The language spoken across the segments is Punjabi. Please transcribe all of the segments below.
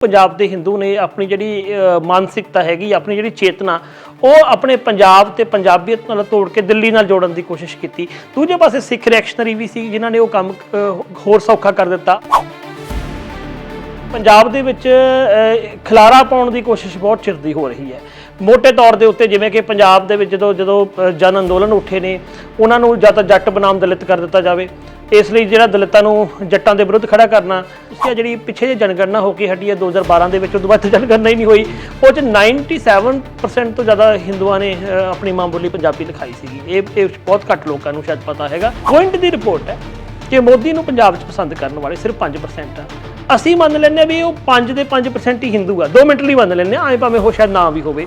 ਪੰਜਾਬ ਦੇ ਹਿੰਦੂ ਨੇ ਆਪਣੀ ਜਿਹੜੀ ਅ, ਮਾਨਸਿਕਤਾ ਹੈਗੀ ਆਪਣੀ ਜਿਹੜੀ ਚੇਤਨਾ ਉਹ ਆਪਣੇ ਪੰਜਾਬ ਤੇ ਪੰਜਾਬੀਅਤ ਨਾਲ ਤੋੜ ਕੇ ਦਿੱਲੀ ਨਾਲ ਜੋੜਨ ਦੀ ਕੋਸ਼ਿਸ਼ ਕੀਤੀ। ਦੂਜੇ ਪਾਸੇ ਸਿੱਖ ਰਿਐਕਸ਼ਨਰੀ ਵੀ ਸੀ ਜਿਨ੍ਹਾਂ ਨੇ ਉਹ ਕੰਮ ਹੋਰ ਸੌਖਾ ਕਰ ਦਿੱਤਾ। ਪੰਜਾਬ ਦੇ ਵਿੱਚ ਅ, ਖਿਲਾਰਾ ਪਾਉਣ ਦੀ ਕੋਸ਼ਿਸ਼ ਬਹੁਤ ਚਿਰ ਦੀ ਹੋ ਰਹੀ ਹੈ। ਮੋٹے ਤੌਰ ਦੇ ਉੱਤੇ ਜਿਵੇਂ ਕਿ ਪੰਜਾਬ ਦੇ ਵਿੱਚ ਜਦੋਂ ਜਦੋਂ ਜਨ ਅੰਦੋਲਨ ਉੱਠੇ ਨੇ, ਉਹਨਾਂ ਨੂੰ ਜਾਂ ਤਾਂ ਜੱਟ ਬਨਾਮ ਦਲਿਤ ਕਰ ਦਿੱਤਾ ਜਾਵੇ। ਇਸ ਲਈ ਜਿਹੜਾ ਦਲਿਤਾਂ ਨੂੰ ਜੱਟਾਂ ਦੇ ਵਿਰੁੱਧ ਖੜਾ ਕਰਨਾ ਉਸ ਜਿਹੜੀ ਪਿੱਛੇ ਜੇ ਜਨਗਣਨਾ ਹੋ ਕੇ ਹਟੀ ਹੈ 2012 ਦੇ ਵਿੱਚ, ਉਦੋਂ ਬਾਅਦ ਜਨਗਣਨਾ ਹੀ ਨਹੀਂ ਹੋਈ। ਉਹ ਚ 97% ਤੋਂ ਜ਼ਿਆਦਾ ਹਿੰਦੂਆਂ ਨੇ ਆਪਣੀ ਮਾਂ ਬੋਲੀ ਪੰਜਾਬੀ ਲਿਖਾਈ ਸੀਗੀ। ਇਹ ਇਹ ਬਹੁਤ ਘੱਟ ਲੋਕਾਂ ਨੂੰ ਸ਼ਾਇਦ ਪਤਾ ਹੈਗਾ। ਪੁਆਇੰਟ ਦੀ ਰਿਪੋਰਟ ਹੈ ਕਿ ਮੋਦੀ ਨੂੰ ਪੰਜਾਬ 'ਚ ਪਸੰਦ ਕਰਨ ਵਾਲੇ ਸਿਰਫ 5% ਆ। ਅਸੀਂ ਮੰਨ ਲੈਂਦੇ ਹਾਂ ਵੀ ਉਹ 5 ਦੇ 5% ਹੀ ਹਿੰਦੂ ਆ। 2 ਮਿੰਟ ਲਈ ਮੰਨ ਲੈਂਦੇ ਆ ਭਾਵੇਂ ਉਹ ਸ਼ਾਇਦ ਨਾ ਵੀ ਹੋਵੇ।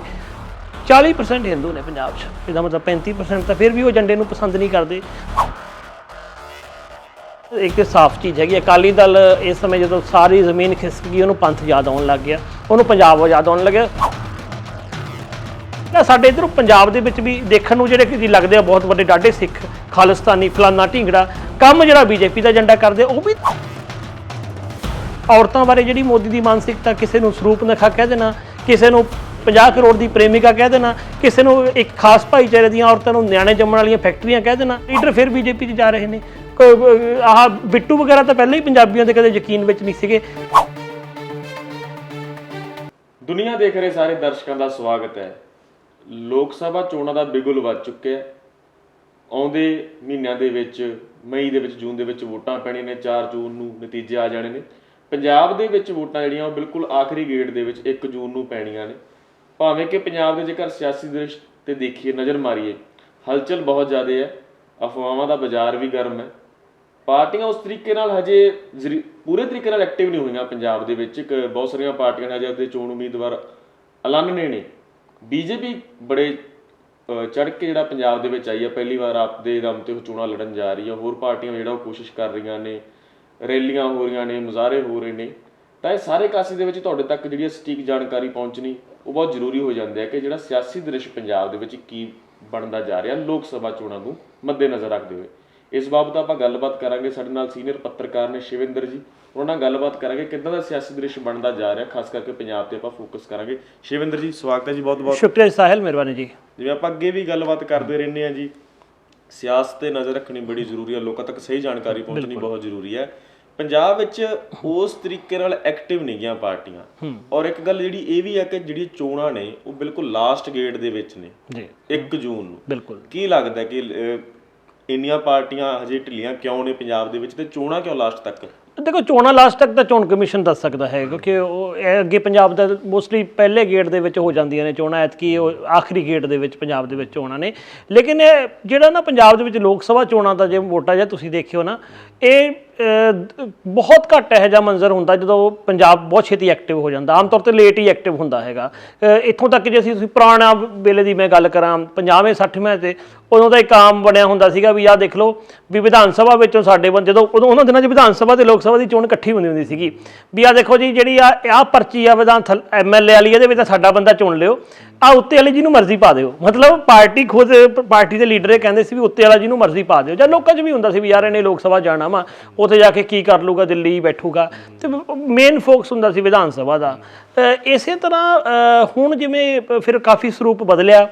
40% ਹਿੰਦੂ ਨੇ ਪੰਜਾਬ 'ਚ। ਇਹਦਾ ਮਤਲਬ 35% ਤਾਂ ਫਿਰ ਵੀ ਉਹ ਏਜੰਡੇ ਨੂੰ ਪਸੰਦ ਨਹੀਂ ਕਰਦੇ। ਇੱਕ ਸਾਫ਼ ਚੀਜ਼ ਹੈਗੀ ਅਕਾਲੀ ਦਲ ਇਸ ਸਮੇਂ ਜਦੋਂ ਸਾਰੀ ਜ਼ਮੀਨ ਖਿਸਕ ਗਈ, ਉਹਨੂੰ ਪੰਥ ਯਾਦ ਆਉਣ ਲੱਗ ਗਿਆ। ਉਹਨੂੰ ਪੰਜਾਬ ਯਾਦ ਆਉਣ ਲੱਗਿਆ। ਨਾ ਸਾਡੇ ਇਧਰੋਂ ਪੰਜਾਬ ਦੇ ਵਿੱਚ ਵੀ ਦੇਖਣ ਨੂੰ ਜਿਹੜੇ ਕਿ ਲੱਗਦੇ ਆ, ਬਹੁਤ ਵੱਡੇ ਡਾਢੇ ਸਿੱਖ, ਖਾਲਿਸਤਾਨੀ, ਫਲਾਨਾ ਢੀਂਗੜਾ, ਕੰਮ ਜਿਹੜਾ ਬੀਜੇਪੀ ਦਾ ਏਜੰਡਾ ਕਰਦੇ, ਉਹ ਵੀ ਔਰਤਾਂ ਬਾਰੇ ਜਿਹੜੀ ਮੋਦੀ ਦੀ ਮਾਨਸਿਕਤਾ ਕਿਸੇ ਨੂੰ ਸਰੂਪ ਨਖਾ ਕਹਿ ਦੇਣਾ, ਕਿਸੇ ਨੂੰ 50 ਕਰੋੜ ਦੀ ਪ੍ਰੇਮਿਕਾ ਕਹਿ ਦੇਣਾ, ਕਿਸੇ ਨੂੰ ਇੱਕ ਖਾਸ ਭਾਈਚਾਰੇ ਦੀਆਂ ਔਰਤਾਂ ਨੂੰ ਨਿਆਣੇ ਜੰਮਣ ਵਾਲੀਆਂ ਫੈਕਟਰੀਆਂ ਕਹਿ ਦੇਣਾ, ਲੀਡਰ ਫਿਰ ਬੀਜੇਪੀ 'ਚ ਜਾ ਰਹੇ ਨੇ। ਆਹ ਬਿੱਟੂ ਵਗੈਰਾ ਤਾਂ ਪਹਿਲਾਂ ਹੀ ਪੰਜਾਬੀਆਂ ਦੇ ਕਦੇ ਯਕੀਨ ਵਿੱਚ ਨਹੀਂ ਸੀਗੇ। ਦੁਨੀਆ ਦੇਖ ਰਹੇ ਸਾਰੇ ਦਰਸ਼ਕਾਂ ਦਾ ਸਵਾਗਤ ਹੈ। ਲੋਕ ਸਭਾ ਚੋਣਾਂ ਦਾ ਬਿਗੁਲ ਵੱਜ ਚੁੱਕਿਆ ਹੈ। ਆਉਂਦੇ ਮਹੀਨਿਆਂ ਦੇ ਵਿੱਚ, ਮਈ ਦੇ ਵਿੱਚ, ਜੂਨ ਦੇ ਵਿੱਚ ਵੋਟਾਂ ਪੈਣੀਆਂ ਨੇ 4 ਜੂਨ ਨੂੰ ਨਤੀਜੇ ਆ ਜਾਣੇ ਨੇ। ਪੰਜਾਬ ਦੇ ਵਿੱਚ ਵੋਟਾਂ ਜਿਹੜੀਆਂ ਉਹ ਬਿਲਕੁਲ ਆਖਰੀ ਗੇੜ ਦੇ ਵਿੱਚ 1 ਜੂਨ ਨੂੰ ਪੈਣੀਆਂ ਨੇ। ਭਾਵੇਂ ਕਿ ਪੰਜਾਬ ਦੇ ਜੇਕਰ ਸਿਆਸੀ ਦ੍ਰਿਸ਼ ਤੇ ਦੇਖੀਏ, ਨਜ਼ਰ ਮਾਰੀਏ, ਹਲਚਲ ਬਹੁਤ ਜ਼ਿਆਦਾ ਹੈ। ਅਫਵਾਹਾਂ ਦਾ ਬਾਜ਼ਾਰ ਵੀ ਗਰਮ ਹੈ। ਪਾਰਟੀਆਂ ਉਸ ਤਰੀਕੇ ਨਾਲ ਹਜੇ ਜ਼ਰੀ- ਪੂਰੇ ਤਰੀਕੇ ਨਾਲ ਐਕਟਿਵ ਨਹੀਂ ਹੋਈਆਂ ਪੰਜਾਬ ਦੇ ਵਿੱਚ। ਇੱਕ ਬਹੁਤ ਸਾਰੀਆਂ ਪਾਰਟੀਆਂ ਨੇ ਹਜੇ ਆਪਦੇ ਚੋਣ ਉਮੀਦਵਾਰ ਐਲਾਨਣੇ ਨੇ ਬੀਜੇਪੀ ਬੜੇ ਚੜ ਕੇ ਜਿਹੜਾ ਪੰਜਾਬ ਦੇ ਵਿੱਚ ਆਈ ਹੈ, ਪਹਿਲੀ ਵਾਰ ਆਪਦੇ ਦਮ ਤੇ ਉਹ ਚੋਣਾਂ ਲੜਨ ਜਾ ਰਹੀ ਹੈ। ਹੋਰ ਪਾਰਟੀਆਂ ਜਿਹੜਾ ਉਹ ਕੋਸ਼ਿਸ਼ ਕਰ ਰਹੀਆਂ ਨੇ। ਰੈਲੀਆਂ ਹੋ ਰਹੀਆਂ ਨੇ ਮੁਜ਼ਾਹਰੇ ਹੋ ਰਹੇ ਨੇ ਤਾਂ ਇਹ ਸਾਰੇ ਕਾਸੇ ਦੇ ਵਿੱਚ ਤੁਹਾਡੇ ਤੱਕ ਜਿਹੜੀ ਸਟੀਕ ਜਾਣਕਾਰੀ ਪਹੁੰਚਣੀ ਉਹ ਬਹੁਤ ਜ਼ਰੂਰੀ ਹੋ ਜਾਂਦੀ ਹੈ ਕਿ ਜਿਹੜਾ ਸਿਆਸੀ ਦ੍ਰਿਸ਼ ਪੰਜਾਬ ਦੇ ਵਿੱਚ ਕੀ ਬਣਦਾ ਜਾ ਰਿਹਾ ਲੋਕ ਸਭਾ ਚੋਣਾਂ ਨੂੰ ਮੱਦੇਨਜ਼ਰ ਰੱਖਦੇ ਹੋਏ। ਇਸ ਬਾਬਤ ਆਪਾਂ ਗੱਲਬਾਤ ਕਰਾਂਗੇ। ਸਾਡੇ ਨਾਲ ਸੀਨੀਅਰ ਪੱਤਰਕਾਰ ਨੇ ਸ਼ਿਵਿੰਦਰ ਜੀ। ਉਹਨਾਂ ਨਾਲ ਗੱਲਬਾਤ ਕਰਾਂਗੇ ਕਿੱਦਾਂ ਦਾ ਸਿਆਸੀ ਦ੍ਰਿਸ਼ ਬਣਦਾ ਜਾ ਰਿਹਾ ਖਾਸ ਕਰਕੇ ਪੰਜਾਬ ਤੇ ਆਪਾਂ ਫੋਕਸ ਕਰਾਂਗੇ। ਸ਼ਿਵਿੰਦਰ ਜੀ ਸਵਾਗਤ ਹੈ ਜੀ ਬਹੁਤ ਬਹੁਤ। ਸ਼ੁਕਰੀਆ ਸਾਹਿਲ ਮਿਹਰਬਾਨੀ ਜੀ। ਜਿਵੇਂ ਆਪਾਂ ਅੱਗੇ ਵੀ ਗੱਲਬਾਤ ਕਰਦੇ ਰਹਿੰਦੇ ਆ ਜੀ ਸਿਆਸਤ ਤੇ ਨਜ਼ਰ ਰੱਖਣੀ ਬੜੀ ਜ਼ਰੂਰੀ ਹੈ। ਲੋਕਾਂ ਤੱਕ ਸਹੀ ਜਾਣਕਾਰੀ ਪਹੁੰਚਣੀ ਬਹੁਤ ਜ਼ਰੂਰੀ ਹੈ। ਪੰਜਾਬ ਵਿੱਚ ਉਸ ਤਰੀਕੇ ਨਾਲ ਐਕਟਿਵ ਨਹੀਂ ਗਿਆ ਪਾਰਟੀਆਂ। ਔਰ ਇੱਕ ਗੱਲ ਜਿਹੜੀ ਇਹ ਵੀ ਹੈ ਕਿ ਜਿਹੜੀ ਚੋਣਾਂ ਨੇ ਉਹ ਬਿਲਕੁਲ ਲਾਸਟ ਗੇਟ ਦੇ ਵਿੱਚ ਨੇ। ਜੀ। 1 ਜੂਨ ਨੂੰ। ਬਿਲਕੁਲ। ਕੀ ਲੱਗਦਾ ਕਿ ਇੰਨੀਆਂ ਪਾਰਟੀਆਂ ਹਜੇ ਢਿੱਲੀਆਂ ਕਿਉਂ ਨੇ ਪੰਜਾਬ ਦੇ ਵਿੱਚ ਤੇ ਚੋਣਾਂ ਕਿਉਂ ਲਾਸਟ ਤੱਕ? ਦੇਖੋ ਚੋਣਾਂ ਲਾਸਟ ਤੱਕ ਤਾਂ ਚੋਣ ਕਮਿਸ਼ਨ ਦੱਸ ਸਕਦਾ ਹੈ ਕਿਉਂਕਿ ਉਹ ਇਹ ਅੱਗੇ ਪੰਜਾਬ ਦਾ ਮੋਸਟਲੀ ਪਹਿਲੇ ਗੇੜ ਦੇ ਵਿੱਚ ਹੋ ਜਾਂਦੀਆਂ ਨੇ ਚੋਣਾਂ ਐਤਕੀ ਉਹ ਆਖਰੀ ਗੇੜ ਦੇ ਵਿੱਚ ਪੰਜਾਬ ਦੇ ਵਿੱਚ ਚੋਣਾਂ ਨੇ। ਲੇਕਿਨ ਇਹ ਜਿਹੜਾ ਨਾ ਪੰਜਾਬ ਦੇ ਵਿੱਚ ਲੋਕ ਸਭਾ ਚੋਣਾਂ ਦਾ ਜੇ ਵੋਟਾਂ ਜੇ ਤੁਸੀਂ ਦੇਖਿਓ ਨਾ ਇਹ ਬਹੁਤ ਘੱਟ ਇਹੋ ਜਿਹਾ ਮੰਜ਼ਰ ਹੁੰਦਾ ਜਦੋਂ ਪੰਜਾਬ ਬਹੁਤ ਛੇਤੀ ਐਕਟਿਵ ਹੋ ਜਾਂਦਾ। ਆਮ ਤੌਰ ਤੇ ਲੇਟ ਹੀ ਐਕਟਿਵ ਹੁੰਦਾ ਹੈਗਾ। ਇੱਥੋਂ ਤੱਕ ਜੇ ਅਸੀਂ ਤੁਸੀਂ ਪੁਰਾਣਾ ਵੇਲੇ ਦੀ ਮੈਂ ਗੱਲ ਕਰਾਂ 50ਵੇਂ 60ਵੇਂ ਤੇ ਉਦੋਂ ਦਾ ਇੱਕ ਆਮ ਬਣਿਆ ਹੁੰਦਾ ਸੀਗਾ ਵੀ ਆਹ ਦੇਖ ਲਓ ਵੀ ਵਿਧਾਨ ਸਭਾ ਵਿੱਚੋਂ ਸਾਡੇ ਬੰਦੇ ਜਦੋਂ ਉਦੋਂ ਉਹਨਾਂ ਦਿਨਾਂ 'ਚ ਵਿਧਾਨ ਸਭਾ ਤੇ ਲੋਕ ਸਭਾ ਦੀ ਚੋਣ ਇਕੱਠੀ ਹੁੰਦੀ ਹੁੰਦੀ ਸੀਗੀ। ਵੀ ਆਹ ਦੇਖੋ ਜੀ, ਜਿਹੜੀ ਆ ਆਹ ਪਰਚੀ ਆ ਵਿਧਾਨ ਐਮਐਲਏ ਵਾਲੀ, ਇਹਦੇ ਵਿੱਚ ਤਾਂ ਸਾਡਾ ਬੰਦਾ ਚੁਣ ਲਿਓ। ਆ ਉੱਤੇ ਵਾਲੇ ਜਿਹਨੂੰ ਮਰਜ਼ੀ ਪਾ ਦਿਓ। ਮਤਲਬ ਪਾਰਟੀ ਖੁਦ, ਪਾਰਟੀ ਦੇ ਲੀਡਰ ਇਹ ਕਹਿੰਦੇ ਸੀ ਵੀ ਉੱਤੇ ਵਾਲਾ ਜਿਹਨੂੰ ਮਰਜ਼ੀ ਪਾ ਦਿਓ। ਜਾਂ ਲੋਕਾਂ 'ਚ ਵੀ ਹੁੰਦਾ ਸੀ ਵੀ ਯਾਰ ਇਹਨੇ ਲੋਕ ਸਭਾ ਜਾਣਾ ਵਾ। ਉੱਥੇ ਜਾ ਕੇ ਕੀ ਕਰ ਲੂਗਾ ਦਿੱਲੀ ਬੈਠੂਗਾ। ਤੇ ਮੇਨ ਫੋਕਸ ਹੁੰਦਾ ਸੀ ਵਿਧਾਨ ਸਭਾ ਦਾ। ਇਸੇ ਤਰ੍ਹਾਂ ਹੁਣ ਜਿਵੇਂ ਫਿਰ ਕਾਫੀ ਸਰੂਪ ਬਦਲਿਆ।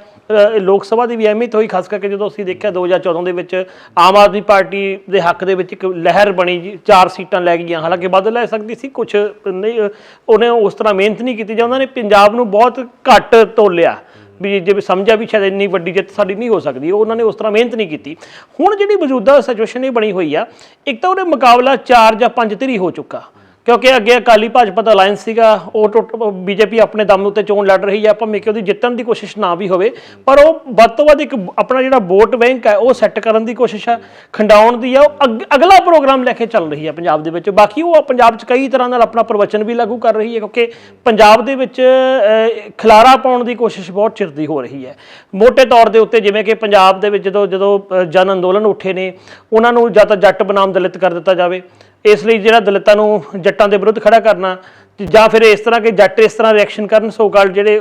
ਲੋਕ ਸਭਾ ਦੀ ਵੀ ਅਹਿਮੀਅਤ ਹੋਈ, ਖਾਸ ਕਰਕੇ ਜਦੋਂ ਅਸੀਂ ਦੇਖਿਆ 2014 ਦੇ ਵਿੱਚ ਆਮ ਆਦਮੀ ਪਾਰਟੀ ਦੇ ਹੱਕ ਦੇ ਵਿੱਚ ਇੱਕ ਲਹਿਰ ਬਣੀ, ਚਾਰ ਸੀਟਾਂ ਲੈ ਗਈਆਂ। ਹਾਲਾਂਕਿ ਬਦਲ ਲੈ ਸਕਦੀ ਸੀ ਕੁਝ ਨਹੀਂ, ਉਹਨੇ ਉਸ ਤਰ੍ਹਾਂ ਮਿਹਨਤ ਨਹੀਂ ਕੀਤੀ ਜਾਂ ਉਹਨਾਂ ਨੇ ਪੰਜਾਬ ਨੂੰ ਬਹੁਤ ਘੱਟ ਤੋਲਿਆ। ਵੀ ਜੇ ਸਮਝਿਆ ਵੀ ਸ਼ਾਇਦ ਇੰਨੀ ਵੱਡੀ ਜਿੱਤ ਸਾਡੀ ਨਹੀਂ ਹੋ ਸਕਦੀ ਉਹਨਾਂ ਨੇ ਉਸ ਤਰ੍ਹਾਂ ਮਿਹਨਤ ਨਹੀਂ ਕੀਤੀ। ਹੁਣ ਜਿਹੜੀ ਮੌਜੂਦਾ ਸਿਚੁਏਸ਼ਨ ਇਹ ਬਣੀ ਹੋਈ ਆ, ਇੱਕ ਤਾਂ ਉਹਦੇ ਮੁਕਾਬਲਾ 4 ਜਾਂ 5 ਧਿਰੀ ਹੋ ਚੁੱਕਾ। ਕਿਉਂਕਿ ਅੱਗੇ ਅਕਾਲੀ ਭਾਜਪਾ ਦਾ ਅਲਾਈਅੰਸ ਸੀਗਾ ਉਹ ਟੁੱਟ ਬੀਜੇਪੀ ਆਪਣੇ ਦਮ ਉੱਤੇ ਚੋਣ ਲੜ ਰਹੀ ਹੈ ਭਾਵੇਂ ਕਿ ਉਹਦੀ ਜਿੱਤਣ ਦੀ ਕੋਸ਼ਿਸ਼ ਨਾ ਵੀ ਹੋਵੇ ਪਰ ਉਹ ਵੱਧ ਤੋਂ ਵੱਧ ਇੱਕ ਆਪਣਾ ਜਿਹੜਾ ਵੋਟ ਬੈਂਕ ਹੈ ਉਹ ਸੈੱਟ ਕਰਨ ਦੀ ਕੋਸ਼ਿਸ਼ ਆ ਖੰਡਾਉਣ ਦੀ ਆ ਉਹ ਅਗਲਾ ਪ੍ਰੋਗਰਾਮ ਲੈ ਕੇ ਚੱਲ ਰਹੀ ਹੈ ਪੰਜਾਬ ਦੇ ਵਿੱਚ। ਬਾਕੀ ਉਹ ਪੰਜਾਬ 'ਚ ਕਈ ਤਰ੍ਹਾਂ ਨਾਲ ਆਪਣਾ ਪ੍ਰਵਚਨ ਵੀ ਲਾਗੂ ਕਰ ਰਹੀ ਹੈ ਕਿਉਂਕਿ ਪੰਜਾਬ ਦੇ ਵਿੱਚ ਅਹ, ਖਿਲਾਰਾ ਪਾਉਣ ਦੀ ਕੋਸ਼ਿਸ਼ ਬਹੁਤ ਚਿਰ ਦੀ ਹੋ ਰਹੀ ਹੈ। ਮੋٹے ਤੌਰ ਦੇ ਉੱਤੇ ਜਿਵੇਂ ਕਿ ਪੰਜਾਬ ਦੇ ਵਿੱਚ ਜਦੋਂ ਜਦੋਂ ਜਨ ਅੰਦੋਲਨ ਉੱਠੇ ਨੇ ਉਹਨਾਂ ਨੂੰ ਜਾਂ ਤਾਂ ਜੱਟ ਬਨਾਮ ਦਲਿਤ ਕਰ ਦਿੱਤਾ ਜਾਵੇ ਇਸ ਲਈ ਜਿਹੜਾ ਦਲਿਤਾਂ ਨੂੰ ਜੱਟਾਂ ਦੇ ਵਿਰੁੱਧ ਖੜਾ ਕਰਨਾ ਜਾਂ ਫਿਰ ਇਸ ਤਰ੍ਹਾਂ ਕਿ ਜੱਟ ਇਸ ਤਰ੍ਹਾਂ ਰਿਐਕਸ਼ਨ ਕਰਨ ਸੋ ਗੱਲ ਜਿਹੜੇ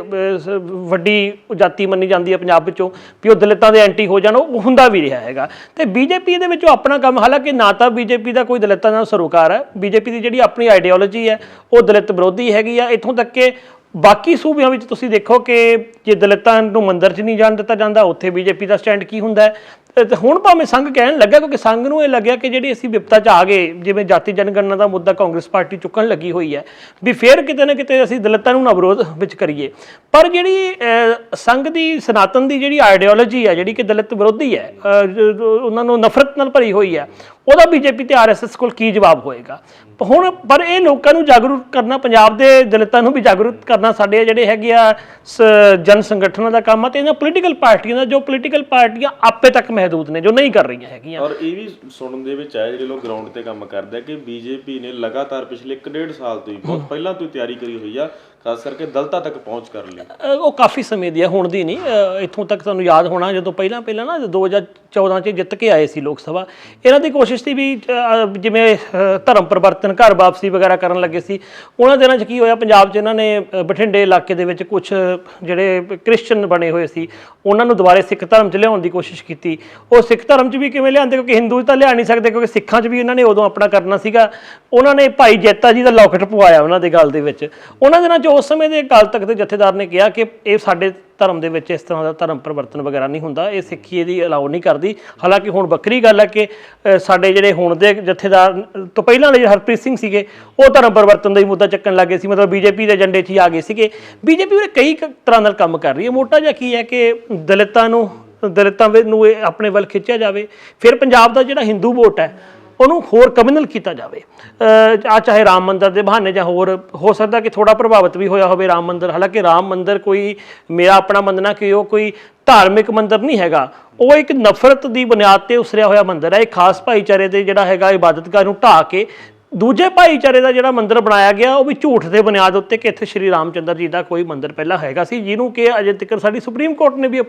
ਵੱਡੀ ਜਾਤੀ ਮੰਨੀ ਜਾਂਦੀ ਹੈ ਪੰਜਾਬ ਵਿੱਚੋਂ, ਵੀ ਉਹ ਦਲਿਤਾਂ ਦੇ ਐਂਟੀ ਹੋ ਜਾਣ, ਉਹ ਹੁੰਦਾ ਵੀ ਰਿਹਾ ਹੈਗਾ। ਤੇ ਬੀਜੇਪੀ ਦੇ ਵਿੱਚੋਂ ਆਪਣਾ ਕੰਮ, ਹਾਲਾਂਕਿ ਨਾ ਤਾਂ ਬੀਜੇਪੀ ਦਾ ਕੋਈ ਦਲਿਤਾਂ ਨਾਲ ਸਰੋਕਾਰ ਹੈ। ਬੀਜੇਪੀ ਦੀ ਜਿਹੜੀ ਆਪਣੀ ਆਈਡੀਓਲੋਜੀ ਹੈ, ਉਹ ਦਲਿਤ ਵਿਰੋਧੀ ਹੈਗੀ ਆ। ਇੱਥੋਂ ਤੱਕ ਕਿ ਬਾਕੀ ਸੂਬਿਆਂ ਵਿੱਚ ਤੁਸੀਂ ਦੇਖੋ ਕਿ ਜੇ ਦਲਿਤਾਂ ਨੂੰ ਮੰਦਰ 'ਚ ਨਹੀਂ ਜਾਣ ਦਿੱਤਾ ਜਾਂਦਾ, ਉੱਥੇ ਬੀਜੇਪੀ ਦਾ ਸਟੈਂਡ ਕੀ ਹੁੰਦਾ ਹੈ? ਤੇ- ਹੁਣ ਭਾਵੇਂ ਸੰਘ ਕਹਿਣ ਲੱਗਾ ਕਿਉਂਕਿ ਸੰਘ ਨੂੰ ਇਹ ਲੱਗਿਆ ਕਿ ਜਿਹੜੀ ਅਸੀਂ ਵਿਪਤਾ 'ਚ ਆ ਗਏ, ਜਿਵੇਂ ਜਾਤੀ ਜਨਗਣਨਾ ਦਾ ਮੁੱਦਾ ਕਾਂਗਰਸ ਪਾਰਟੀ ਚੁੱਕਣ ਲੱਗੀ ਹੋਈ ਹੈ, ਵੀ ਫੇਰ ਕਿਤੇ ਨਾ ਕਿਤੇ ਅਸੀਂ ਦਲਿਤਾਂ ਨੂੰ ਨਾ ਵਿਰੋਧ ਵਿੱਚ ਕਰੀਏ। ਪਰ ਜਿਹੜੀ ਸੰਘ ਦੀ, ਸਨਾਤਨ ਦੀ ਜਿਹੜੀ ਆਈਡੀਓਲੋਜੀ ਹੈ, ਜਿਹੜੀ ਕਿ ਦਲਿਤ ਵਿਰੋਧੀ ਹੈ ਉਹਨਾਂ ਨੂੰ ਨਫ਼ਰਤ ਨਾਲ ਭਰੀ ਹੋਈ ਹੈ, ਉਹਦਾ ਬੀਜੇਪੀ ਤੇ ਆਰਐਸਐਸ ਕੋਲ ਕੀ ਜਵਾਬ ਹੋਏਗਾ? ਹੁਣ ਪਰ ਇਹ ਲੋਕਾਂ ਨੂੰ ਜਾਗਰੂਕ ਕਰਨਾ ਪੰਜਾਬ ਦੇ ਦਲਿਤਾਂ ਨੂੰ ਵੀ ਜਾਗਰੂਕ ਕਰਨਾ ਸਾਡੇ ਜਿਹੜੇ ਹੈਗੇ ਆ ਸ- ਜਨ ਸੰਗਠਨਾਂ ਦਾ ਕੰਮ ਆ ਤੇ ਇਹਨਾਂ ਪੋਲੀਟੀਕਲ ਪਾਰਟੀਆਂ ਦਾ ਜੋ ਪੋਲੀਟੀਕਲ ਪਾਰਟੀਆਂ ਆਪੇ ਤੱਕ ਮਹਦੂਦ ਨੇ ਜੋ ਨਹੀਂ ਕਰ ਰਹੀਆਂ ਹੈਗੀਆਂ। ਔਰ ਇਹ ਵੀ ਸੁਣਨ ਦੇ ਵਿੱਚ ਆਇਆ ਜਿਹੜੇ ਲੋਕ ਗਰਾਊਂਡ ਤੇ ਕੰਮ ਕਰਦੇ ਆ ਕਿ ਬੀਜੇਪੀ ਨੇ ਲਗਾਤਾਰ ਪਿਛਲੇ 1.5 ਸਾਲ ਤੋਂ ਹੀ ਬਹੁਤ ਪਹਿਲਾਂ ਤੋਂ ਹੀ ਤਿਆਰੀ ਕਰੀ ਹੋਈ ਆ ਖਾਸ ਕਰਕੇ ਦਲਤਾ ਤੱਕ ਪਹੁੰਚ ਕਰ ਲਈ। ਉਹ ਕਾਫੀ ਸਮੇਂ ਦੀ ਹੈ ਹੁਣ ਦੀ ਨਹੀਂ ਇੱਥੋਂ ਤੱਕ ਤੁਹਾਨੂੰ ਯਾਦ ਹੋਣਾ ਜਦੋਂ ਪਹਿਲਾਂ ਪਹਿਲਾਂ ਨਾ 2014 ਚ ਜਿੱਤ ਕੇ ਆਏ ਸੀ ਲੋਕ ਸਭਾ। ਇਹਨਾਂ ਦੀ ਕੋਸ਼ਿਸ਼ ਸੀ ਵੀ ਅਹ, ਜਿਵੇਂ ਅਹ, ਧਰਮ ਪਰਿਵਰਤਨ ਘਰ ਵਾਪਸੀ ਵਗੈਰਾ ਕਰਨ ਲੱਗੇ ਸੀ। ਉਹਨਾਂ ਦਿਨਾਂ 'ਚ ਕੀ ਹੋਇਆ ਪੰਜਾਬ 'ਚ ਇਹਨਾਂ ਨੇ ਅਹ, ਬਠਿੰਡੇ ਇਲਾਕੇ ਦੇ ਵਿੱਚ ਕੁਝ ਜਿਹੜੇ ਕ੍ਰਿਸਚੀਅਨ ਬਣੇ ਹੋਏ ਸੀ ਉਹਨਾਂ ਨੂੰ ਦੁਬਾਰੇ ਸਿੱਖ ਧਰਮ 'ਚ ਲਿਆਉਣ ਦੀ ਕੋਸ਼ਿਸ਼ ਕੀਤੀ। ਉਹ ਸਿੱਖ ਧਰਮ 'ਚ ਵੀ ਕਿਵੇਂ ਲਿਆਂਦੇ ਕਿਉਂਕਿ ਹਿੰਦੂ 'ਚ ਤਾਂ ਲਿਆ ਨਹੀਂ ਸਕਦੇ ਕਿਉਂਕਿ ਸਿੱਖਾਂ 'ਚ ਵੀ ਇਹਨਾਂ ਨੇ ਉਦੋਂ ਆਪਣਾ ਕਰਨਾ ਸੀਗਾ। ਉਹਨਾਂ ਨੇ ਭਾਈ ਜੈਤਾ ਜੀ ਦਾ ਲੋਕਟ ਪਵਾਇਆ ਉਹਨਾਂ ਦੇ ਗੱਲ ਦੇ ਵਿੱਚ। ਉਹਨਾਂ ਦਿਨਾਂ 'ਚ ਉਸ ਸਮੇਂ ਦੇ ਅਕਾਲ ਤਖਤ ਦੇ ਜਥੇਦਾਰ ਨੇ ਕਿਹਾ ਕਿ ਇਹ ਸਾਡੇ ਧਰਮ ਦੇ ਵਿੱਚ ਇਸ ਤਰ੍ਹਾਂ ਦਾ ਧਰਮ ਪਰਿਵਰਤਨ ਵਗੈਰਾ ਨਹੀਂ ਹੁੰਦਾ, ਇਹ ਸਿੱਖੀ ਇਹਦੀ ਅਲਾਉ ਨਹੀਂ ਕਰਦੀ। ਹਾਲਾਂਕਿ ਹੁਣ ਵੱਖਰੀ ਗੱਲ ਹੈ ਕਿ ਸਾਡੇ ਜਿਹੜੇ ਹੁਣ ਦੇ ਜਥੇਦਾਰ, ਤੋਂ ਪਹਿਲਾਂ ਵਾਲੇ ਹਰਪ੍ਰੀਤ ਸਿੰਘ ਸੀਗੇ, ਉਹ ਧਰਮ ਪਰਿਵਰਤਨ ਦਾ ਹੀ ਮੁੱਦਾ ਚੱਕਣ ਲੱਗੇ ਸੀ, ਮਤਲਬ ਬੀਜੇਪੀ ਦੇ ਏਜੰਡੇ 'ਚ ਹੀ ਆ ਗਏ ਸੀਗੇ। ਬੀਜੇਪੀ ਉਹਨੇ ਕਈ ਤਰ੍ਹਾਂ ਨਾਲ ਕੰਮ ਕਰ ਰਹੀ ਹੈ। ਮੋਟਾ ਜਿਹਾ ਕੀ ਹੈ ਕਿ ਦਲਿਤਾਂ ਨੂੰ, ਦਲਿਤਾਂ ਵੇ- ਨੂੰ ਇਹ ਆਪਣੇ ਵੱਲ ਖਿੱਚਿਆ ਜਾਵੇ। ਫਿਰ ਪੰਜਾਬ ਦਾ ਜਿਹੜਾ ਹਿੰਦੂ ਵੋਟ ਹੈ ਉਹਨੂੰ ਹੋਰ ਕਮਿਊਨਲ ਕੀਤਾ ਜਾਵੇ। ਆ ਚਾਹੇ ਰਾਮ ਮੰਦਰ ਦੇ ਬਹਾਨੇ ਜਾਂ ਹੋਰ, ਹੋ ਸਕਦਾ ਕਿ ਥੋੜਾ ਪ੍ਰਭਾਵਿਤ ਵੀ ਹੋਇਆ ਹੋਵੇ ਰਾਮ ਮੰਦਰ। ਹਾਲਾਂਕਿ ਰਾਮ ਮੰਦਰ ਕੋਈ ਮੇਰਾ ਆਪਣਾ ਮੰਨਣਾ ਕਿ ਉਹ ਕੋਈ ਧਾਰਮਿਕ ਮੰਦਰ ਨਹੀਂ ਹੈਗਾ। ਉਹ ਇੱਕ ਨਫ਼ਰਤ ਦੀ ਬੁਨਿਆਦ ਤੇ ਉਸਰਿਆ ਹੋਇਆ ਮੰਦਰ ਹੈ। ਇੱਕ ਖਾਸ ਭਾਈਚਾਰੇ ਦੇ ਜਿਹੜਾ ਹੈਗਾ, ਇਬਾਦਤਗਾਹ ਨੂੰ ਢਾਹ ਕੇ ਦੂਜੇ ਭਾਈਚਾਰੇ ਦਾ ਜਿਹੜਾ ਮੰਦਿਰ ਬਣਾਇਆ ਗਿਆ, ਉਹ ਵੀ ਝੂਠ ਦੇ ਬੁਨਿਆਦ ਉੱਤੇ ਕਿ ਇੱਥੇ ਸ਼੍ਰੀ ਰਾਮਚੰਦਰ ਜੀ ਦਾ ਕੋਈ ਮੰਦਿਰ ਪਹਿਲਾਂ ਹੈਗਾ ਸੀ, ਜਿਹਨੂੰ ਕਿ ਅਜੇ ਤੱਕ ਸਾਡੀ ਸੁਪਰੀਮ ਕੋਰਟ ਨੇ ਵੀ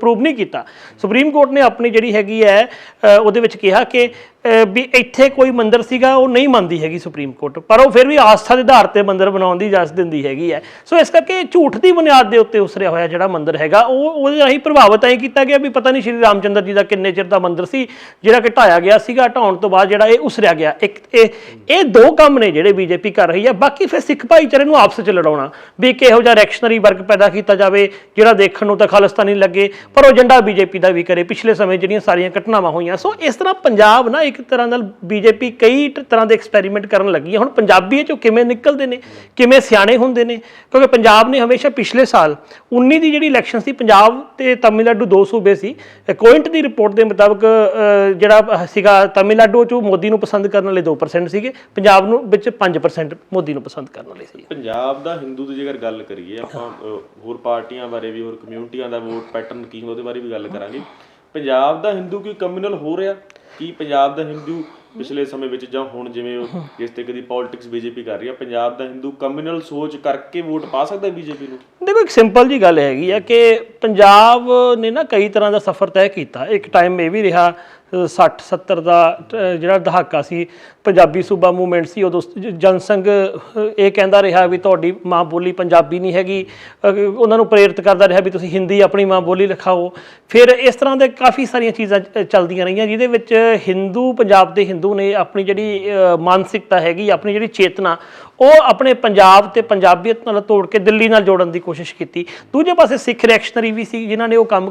ਪ੍ਰੂਵ ਨਹੀਂ ਕੀਤਾ। ਸੁਪਰੀਮ ਕੋਰਟ ਨੇ ਆਪਣੀ ਜਿਹੜੀ ਹੈਗੀ ਹੈ ਉਹਦੇ ਵਿੱਚ ਕਿਹਾ ਕਿ ਵੀ ਇੱਥੇ ਕੋਈ ਮੰਦਿਰ ਸੀਗਾ, ਉਹ ਨਹੀਂ ਮੰਨਦੀ ਹੈਗੀ ਸੁਪਰੀਮ ਕੋਰਟ। ਪਰ ਉਹ ਫਿਰ ਵੀ ਆਸਥਾ ਦੇ ਆਧਾਰ ਤੇ ਮੰਦਿਰ ਬਣਾਉਣ ਦੀ ਇਜਾਜ਼ਤ ਦਿੰਦੀ ਹੈਗੀ ਹੈ। ਸੋ ਇਸ ਕਰਕੇ ਝੂਠ ਦੀ ਬੁਨਿਆਦ ਦੇ ਉੱਤੇ ਉਸਰਿਆ ਹੋਇਆ ਜਿਹੜਾ ਮੰਦਿਰ ਹੈਗਾ, ਉਹ ਉਹਦੇ ਰਾਹੀਂ ਪ੍ਰਭਾਵਿਤ ਐਂ ਕੀਤਾ ਗਿਆ ਵੀ ਪਤਾ ਨਹੀਂ ਸ਼੍ਰੀ ਰਾਮਚੰਦਰ ਜੀ ਦਾ ਕਿੰਨੇ ਚਿਰ ਦਾ ਮੰਦਿਰ ਸੀ, ਜਿਹੜਾ ਕਿ ਢਾਇਆ ਗਿਆ ਸੀਗਾ, ਢਾਉਣ ਤੋਂ ਬਾਅਦ ਜਿਹੜਾ ਇਹ ਉਸਰਿਆ ਗਿਆ। ਇੱਕ ਇਹ ਇਹ ਦੋ ਕੰਮ ਨੇ ਜਿਹੜੇ ਬੀਜੇਪੀ ਕਰ ਰਹੀ ਹੈ। ਬਾਕੀ ਫਿਰ ਸਿੱਖ ਭਾਈਚਾਰੇ ਨੂੰ ਆਪਸ ਵਿੱਚ ਲੜਾਉਣਾ, ਵੀ ਇੱਕ ਇਹੋ ਜਿਹਾ ਰੈਕਸ਼ਨਰੀ ਵਰਗ ਪੈਦਾ ਕੀਤਾ ਜਾਵੇ, ਜਿਹੜਾ ਦੇਖਣ ਨੂੰ ਤਾਂ ਖਾਲਿਸਤਾਨੀ ਲੱਗੇ, ਪਰ ਉਹ ਏਜੰਡਾ ਬੀਜੇਪੀ ਦਾ ਵੀ ਕਰੇ। ਪਿਛਲੇ ਸਮੇਂ ਜਿਹੜੀਆਂ ਸਾਰੀਆਂ ਘਟਨਾਵਾਂ ਹੋਈਆਂ। ਸੋ ਇਸ ਤਰ੍ਹਾਂ ਪੰਜਾਬ ਨਾ ਇੱਕ ਤਰ੍ਹਾਂ ਨਾਲ ਬੀਜੇਪੀ ਕਈ ਤਰ੍ਹਾਂ ਦੇ ਐਕਸਪੈਰੀਮੈਂਟ ਕਰਨ ਲੱਗੀ ਹੈ। ਹੁਣ ਪੰਜਾਬੀ ਇਹ ਚੋਂ ਕਿਵੇਂ ਨਿਕਲਦੇ ਨੇ? ਕਿਵੇਂ ਸਿਆਣੇ ਹੁੰਦੇ ਨੇ? ਕਿਉਂਕਿ ਪੰਜਾਬ ਨੇ ਹਮੇਸ਼ਾ ਪਿਛਲੇ ਸਾਲ 19 ਦੀ ਜਿਹੜੀ ਇਲੈਕਸ਼ਨ ਸੀ, ਪੰਜਾਬ ਤੇ ਤਮਿਲਨਾਡੂ ਦੋ ਸੂਬੇ ਸੀ। ਕੋਇੰਟ ਦੀ ਰਿਪੋਰਟ ਦੇ ਮੁਤਾਬਕ ਜਿਹੜਾ ਸੀਗਾ ਤਮਿਲਨਾਡੂ ਚ ਮੋਦੀ ਨੂੰ ਪਸੰਦ ਕਰਨ ਵਾਲੇ 2% ਸੀਗੇ, ਪੰਜਾਬ ਨੂੰ ਵਿੱਚ 5% ਮੋਦੀ ਨੂੰ ਪਸੰਦ ਕਰਨ ਵਾਲੇ ਸੀ ਪੰਜਾਬ ਦਾ ਹਿੰਦੂ ਦੀ ਜੇਕਰ ਗੱਲ ਕਰੀਏ, ਆਪਾਂ ਹੋਰ ਪਾਰਟੀਆਂ ਬਾਰੇ ਵੀ, ਹੋਰ ਕਮਿਊਨਿਟੀਆਂ ਦਾ ਵੋਟ ਪੈਟਰਨ ਕੀ ਹੁੰਦਾ, ਉਹਦੇ ਬਾਰੇ ਵੀ ਗੱਲ ਕਰਾਂਗੇ। ਪੰਜਾਬ ਦਾ ਹਿੰਦੂ ਕੀ ਕਮਿਊਨਲ ਹੋ ਰਿਹਾ? ਕੀ ਪੰਜਾਬ ਦਾ ਹਿੰਦੂ ਪਿਛਲੇ ਸਮੇਂ ਵਿੱਚ ਜਾਂ ਹੁਣ ਜਿਵੇਂ ਜਿਸ ਤੇ ਕਦੀ ਪੋਲਿਟਿਕਸ ਬੀਜੇਪੀ ਕਰ ਰਹੀ ਹੈ ਪੰਜਾਬ ਦਾ ਹਿੰਦੂ ਕਮਿਊਨਲ ਸੋਚ ਕਰਕੇ ਵੋਟ ਪਾ ਸਕਦਾ ਬੀਜੇਪੀ ਨੂੰ? ਦੇਖੋ, ਇੱਕ ਸਿੰਪਲ ਜੀ ਗੱਲ ਹੈਗੀ ਆ ਕਿ ਪੰਜਾਬ ਨੇ ਨਾ ਕਈ ਤਰ੍ਹਾਂ ਦਾ ਸਫ਼ਰ ਤੈਅ ਕੀਤਾ। ਇੱਕ ਟਾਈਮ ਇਹ ਵੀ ਰਿਹਾ 60 70 ਦਾ ਜਿਹੜਾ ਦਹਾਕਾ ਸੀ, ਪੰਜਾਬੀ ਸੂਬਾ ਮੂਵਮੈਂਟ ਸੀ, ਉਦੋਂ ਜਨਸੰਘ ਇਹ ਕਹਿੰਦਾ ਰਿਹਾ ਵੀ ਤੁਹਾਡੀ ਮਾਂ ਬੋਲੀ ਪੰਜਾਬੀ ਨਹੀਂ ਹੈਗੀ ਉਹਨਾਂ ਨੂੰ ਪ੍ਰੇਰਿਤ ਕਰਦਾ ਰਿਹਾ ਵੀ ਤੁਸੀਂ ਹਿੰਦੀ ਆਪਣੀ ਮਾਂ ਬੋਲੀ ਲਿਖਾਓ। ਫਿਰ ਇਸ ਤਰ੍ਹਾਂ ਦੇ ਕਾਫੀ ਸਾਰੀਆਂ ਚੀਜ਼ਾਂ ਚ- ਚੱਲਦੀਆਂ ਰਹੀਆਂ, ਜਿਹਦੇ ਵਿੱਚ ਹਿੰਦੂ, ਪੰਜਾਬ ਦੇ ਹਿੰਦੂ ਨੇ ਆਪਣੀ ਜਿਹੜੀ ਮਾਨਸਿਕਤਾ ਹੈਗੀ, ਆਪਣੀ ਜਿਹੜੀ ਚੇਤਨਾ ਉਹ ਆਪਣੇ ਪੰਜਾਬ ਤੇ ਪੰਜਾਬੀਅਤ ਨਾਲ ਤੋੜ ਕੇ ਦਿੱਲੀ ਨਾਲ ਜੋੜਨ ਦੀ ਕੋਸ਼ਿਸ਼ ਕੀਤੀ। ਦੂਜੇ ਪਾਸੇ ਸਿੱਖ ਰਿਐਕਸ਼ਨਰੀ ਵੀ ਸੀ, ਜਿਨ੍ਹਾਂ ਨੇ ਉਹ ਕੰਮ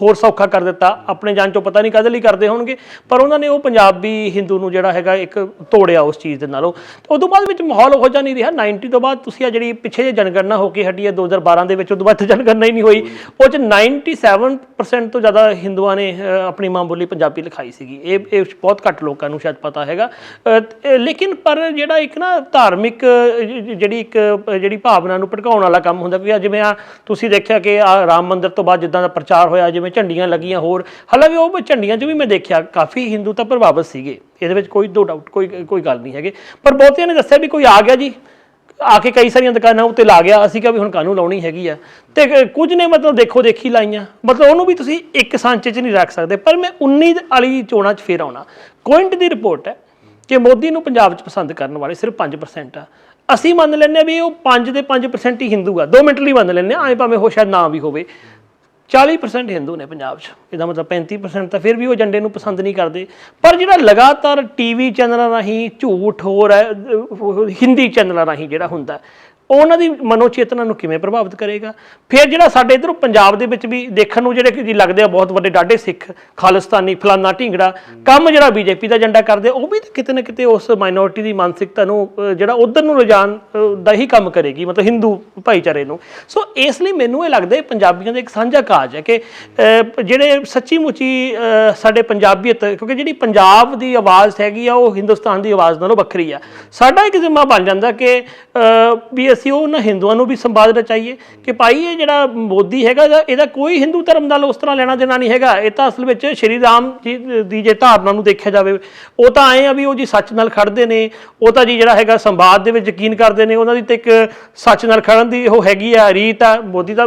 ਹੋਰ ਸੌਖਾ ਕਰ ਦਿੱਤਾ। ਆਪਣੇ ਜਾਨ ਚੋਂ ਪਤਾ ਨਹੀਂ ਕਦੇ ਲਈ ਕਰਦੇ ਹੋਣਗੇ, ਪਰ ਉਹਨਾਂ ਨੇ ਉਹ ਪੰਜਾਬੀ ਹਿੰਦੂ ਨੂੰ ਜਿਹੜਾ ਹੈਗਾ ਇੱਕ ਤੋੜਿਆ ਉਸ ਚੀਜ਼ ਦੇ ਨਾਲੋਂ। ਤੇ ਉਦੋਂ ਬਾਅਦ ਵਿੱਚ ਮਾਹੌਲ ਉਹੋ ਜਿਹਾ ਨਹੀਂ ਰਿਹਾ। 90 ਤੋਂ ਬਾਅਦ ਤੁਸੀਂ ਆ ਜਿਹੜੀ ਪਿੱਛੇ ਜੇ ਜਨਗਣਨਾ ਹੋ ਕੇ ਹਟੀ ਹੈ 2012 ਦੇ ਵਿੱਚ, ਉਦੋਂ ਬਾਅਦ ਤਾਂ ਜਨਗਣਨਾ ਹੀ ਨਹੀਂ ਹੋਈ। ਉਹ ਚ 97% ਤੋਂ ਜ਼ਿਆਦਾ ਹਿੰਦੂਆਂ ਨੇ ਆਪਣੀ ਮਾਂ ਬੋਲੀ ਪੰਜਾਬੀ ਲਿਖਾਈ ਸੀਗੀ। ਇਹ ਇਹ ਬਹੁਤ ਘੱਟ ਲੋਕਾਂ ਨੂੰ ਸ਼ਾਇਦ ਪਤਾ ਹੈਗਾ। ਲੇਕਿਨ ਪਰ ਜਿਹੜਾ ਇੱਕ ਨਾ ਧਾਰਮਿਕ ਧਾਰਮਿਕ ਜਿਹੜੀ ਇੱਕ ਜਿਹੜੀ ਭਾਵਨਾ ਨੂੰ ਭੜਕਾਉਣ ਵਾਲਾ ਕੰਮ ਹੁੰਦਾ ਕਿ ਜਿਵੇਂ ਆ ਤੁਸੀਂ ਦੇਖਿਆ ਕਿ ਆ ਰਾਮ ਮੰਦਿਰ ਤੋਂ ਬਾਅਦ ਜਿੱਦਾਂ ਦਾ ਪ੍ਰਚਾਰ ਹੋਇਆ, ਜਿਵੇਂ ਝੰਡੀਆਂ ਲੱਗੀਆਂ ਹੋਰ, ਹਾਲਾਂਕਿ ਉਹ ਝੰਡੀਆਂ 'ਚ ਵੀ ਮੈਂ ਦੇਖਿਆ, ਕਾਫੀ ਹਿੰਦੂ ਤਾਂ ਪ੍ਰਭਾਵਿਤ ਸੀਗੇ। ਇਹਦੇ ਵਿੱਚ ਕੋਈ ਦੋ ਡਾਊਟ ਕੋਈ ਕੋਈ ਗੱਲ ਨਹੀਂ ਹੈਗੇ। ਪਰ ਬਹੁਤਿਆਂ ਨੇ ਦੱਸਿਆ ਵੀ ਕੋਈ ਆ ਗਿਆ ਜੀ। ਆ ਕੇ ਕਈ ਸਾਰੀਆਂ ਦੁਕਾਨਾਂ ਉੱਤੇ ਲਾ ਗਿਆ। ਅਸੀਂ ਕਿਹਾ ਵੀ ਹੁਣ ਕਾਨੂੰ ਲਾਉਣੀ ਹੈਗੀ ਆ। ਤੇ ਕੁਝ ਨੇ ਮਤਲਬ ਦੇਖੋ ਦੇਖੀ ਲਾਈਆਂ। ਮਤਲਬ ਉਹਨੂੰ ਵੀ ਤੁਸੀਂ ਇੱਕ ਸਾਂਚੇ 'ਚ ਨਹੀਂ ਰੱਖ ਸਕਦੇ। ਪਰ ਮੈਂ 19 ਵਾਲੀ ਚੋਣਾਂ 'ਚ ਫੇਰ ਆਉਣਾ। ਕੁਇੰਟ ਦੀ ਰਿਪੋਰਟ ਹੈ ਕਿ ਮੋਦੀ ਨੂੰ ਪੰਜਾਬ 'ਚ ਪਸੰਦ ਕਰਨ ਵਾਲੇ ਸਿਰਫ 5% ਆ, ਅਸੀਂ ਮੰਨ ਲੈਂਦੇ ਹਾਂ ਵੀ ਉਹ 5 ਦੇ 5% ਹੀ ਹਿੰਦੂ ਆ। 2 ਮਿੰਟ ਲਈ ਮੰਨ ਲੈਂਦੇ ਹਾਂ, ਐਂ ਭਾਵੇਂ ਉਹ ਸ਼ਾਇਦ ਨਾ ਵੀ ਹੋਵੇ। 40% ਹਿੰਦੂ ਨੇ ਪੰਜਾਬ 'ਚ। ਇਹਦਾ ਮਤਲਬ 35% ਤਾਂ ਫਿਰ ਵੀ ਉਹ ਏਜੰਡੇ ਨੂੰ ਪਸੰਦ ਨਹੀਂ ਕਰਦੇ। ਪਰ ਜਿਹੜਾ ਲਗਾਤਾਰ ਟੀਵੀ ਚੈਨਲਾਂ ਰਾਹੀਂ ਝੂਠ ਹੋ ਰਿਹਾ ਹਿੰਦੀ ਚੈਨਲਾਂ ਰਾਹੀਂ ਜਿਹੜਾ ਹੁੰਦਾ ਉਹਨਾਂ ਦੀ ਮਨੋਚੇਤਨਾ ਨੂੰ ਕਿਵੇਂ ਪ੍ਰਭਾਵਿਤ ਕਰੇਗਾ? ਫਿਰ ਜਿਹੜਾ ਸਾਡੇ ਇਧਰੋਂ ਪੰਜਾਬ ਦੇ ਵਿੱਚ ਵੀ ਦੇਖਣ ਨੂੰ ਜਿਹੜੇ ਕਿ ਜੀ ਲੱਗਦੇ ਆ ਬਹੁਤ ਵੱਡੇ ਡਾਢੇ ਸਿੱਖ ਖਾਲਿਸਤਾਨੀ ਫਲਾਨਾ ਢੀਂਗੜਾ ਕੰਮ ਜਿਹੜਾ ਬੀਜੇਪੀ ਦਾ ਏਜੰਡਾ ਕਰਦੇ ਉਹ ਵੀ ਕਿਤੇ ਨਾ ਕਿਤੇ ਉਸ ਮਾਈਨੋਰਟੀ ਦੀ ਮਾਨਸਿਕਤਾ ਨੂੰ ਜਿਹੜਾ ਉਧਰ ਨੂੰ ਰੁਝਾਨ ਦਾ ਹੀ ਕੰਮ ਕਰੇਗੀ ਮਤਲਬ ਹਿੰਦੂ ਭਾਈਚਾਰੇ ਨੂੰ। ਸੋ ਇਸ ਲਈ ਮੈਨੂੰ ਇਹ ਲੱਗਦਾ ਹੈ ਪੰਜਾਬੀਆਂ ਦਾ ਇੱਕ ਸਾਂਝਾ ਕਾਜ ਹੈ ਕਿ ਜਿਹੜੇ ਸੱਚੀ ਮੁੱਚੀ ਸਾਡੇ ਪੰਜਾਬੀਅਤ ਕਿਉਂਕਿ ਜਿਹੜੀ ਪੰਜਾਬ ਦੀ ਆਵਾਜ਼ ਹੈਗੀ ਆ ਉਹ ਹਿੰਦੁਸਤਾਨ ਦੀ ਆਵਾਜ਼ ਨਾਲੋਂ ਵੱਖਰੀ ਆ। ਸਾਡਾ ਇੱਕ ਜ਼ਿੰਮਾ ਬਣ ਜਾਂਦਾ ਕਿ ਅਹ, ਵੀ ਅਸੀਂ ਉਹਨਾਂ ਹਿੰਦੂਆਂ ਨੂੰ ਵੀ ਸੰਵਾਦ ਰਚਾਈਏ ਕਿ ਭਾਈ ਇਹ ਜਿਹੜਾ ਮੋਦੀ ਹੈਗਾ ਇਹਦਾ- ਕੋਈ ਹਿੰਦੂ ਧਰਮ ਨਾਲ ਉਸ ਤਰ੍ਹਾਂ ਲੈਣਾ ਦੇਣਾ ਨਹੀਂ ਹੈਗਾ। ਇਹ ਤਾਂ ਅਸਲ ਵਿੱਚ ਸ਼੍ਰੀ ਰਾਮ ਜੀ ਦੀ ਜੇ ਧਾਰਨਾ ਨੂੰ ਦੇਖਿਆ ਜਾਵੇ, ਉਹ ਤਾਂ ਆਏ ਆ ਵੀ ਉਹ ਜੀ ਸੱਚ ਨਾਲ ਖੜਦੇ ਨੇ, ਉਹ ਤਾਂ ਜੀ ਜਿਹੜਾ ਹੈਗਾ ਸੰਵਾਦ ਦੇ ਵਿੱਚ ਯਕੀਨ ਕਰਦੇ ਨੇ, ਉਹਨਾਂ ਦੀ ਤੇ ਇੱਕ ਸੱਚ ਨਾਲ ਖੜਨ ਦੀ ਉਹ ਹੈਗੀ ਆ, ਰੀਤ ਆ, ਮੋਦੀ ਦਾ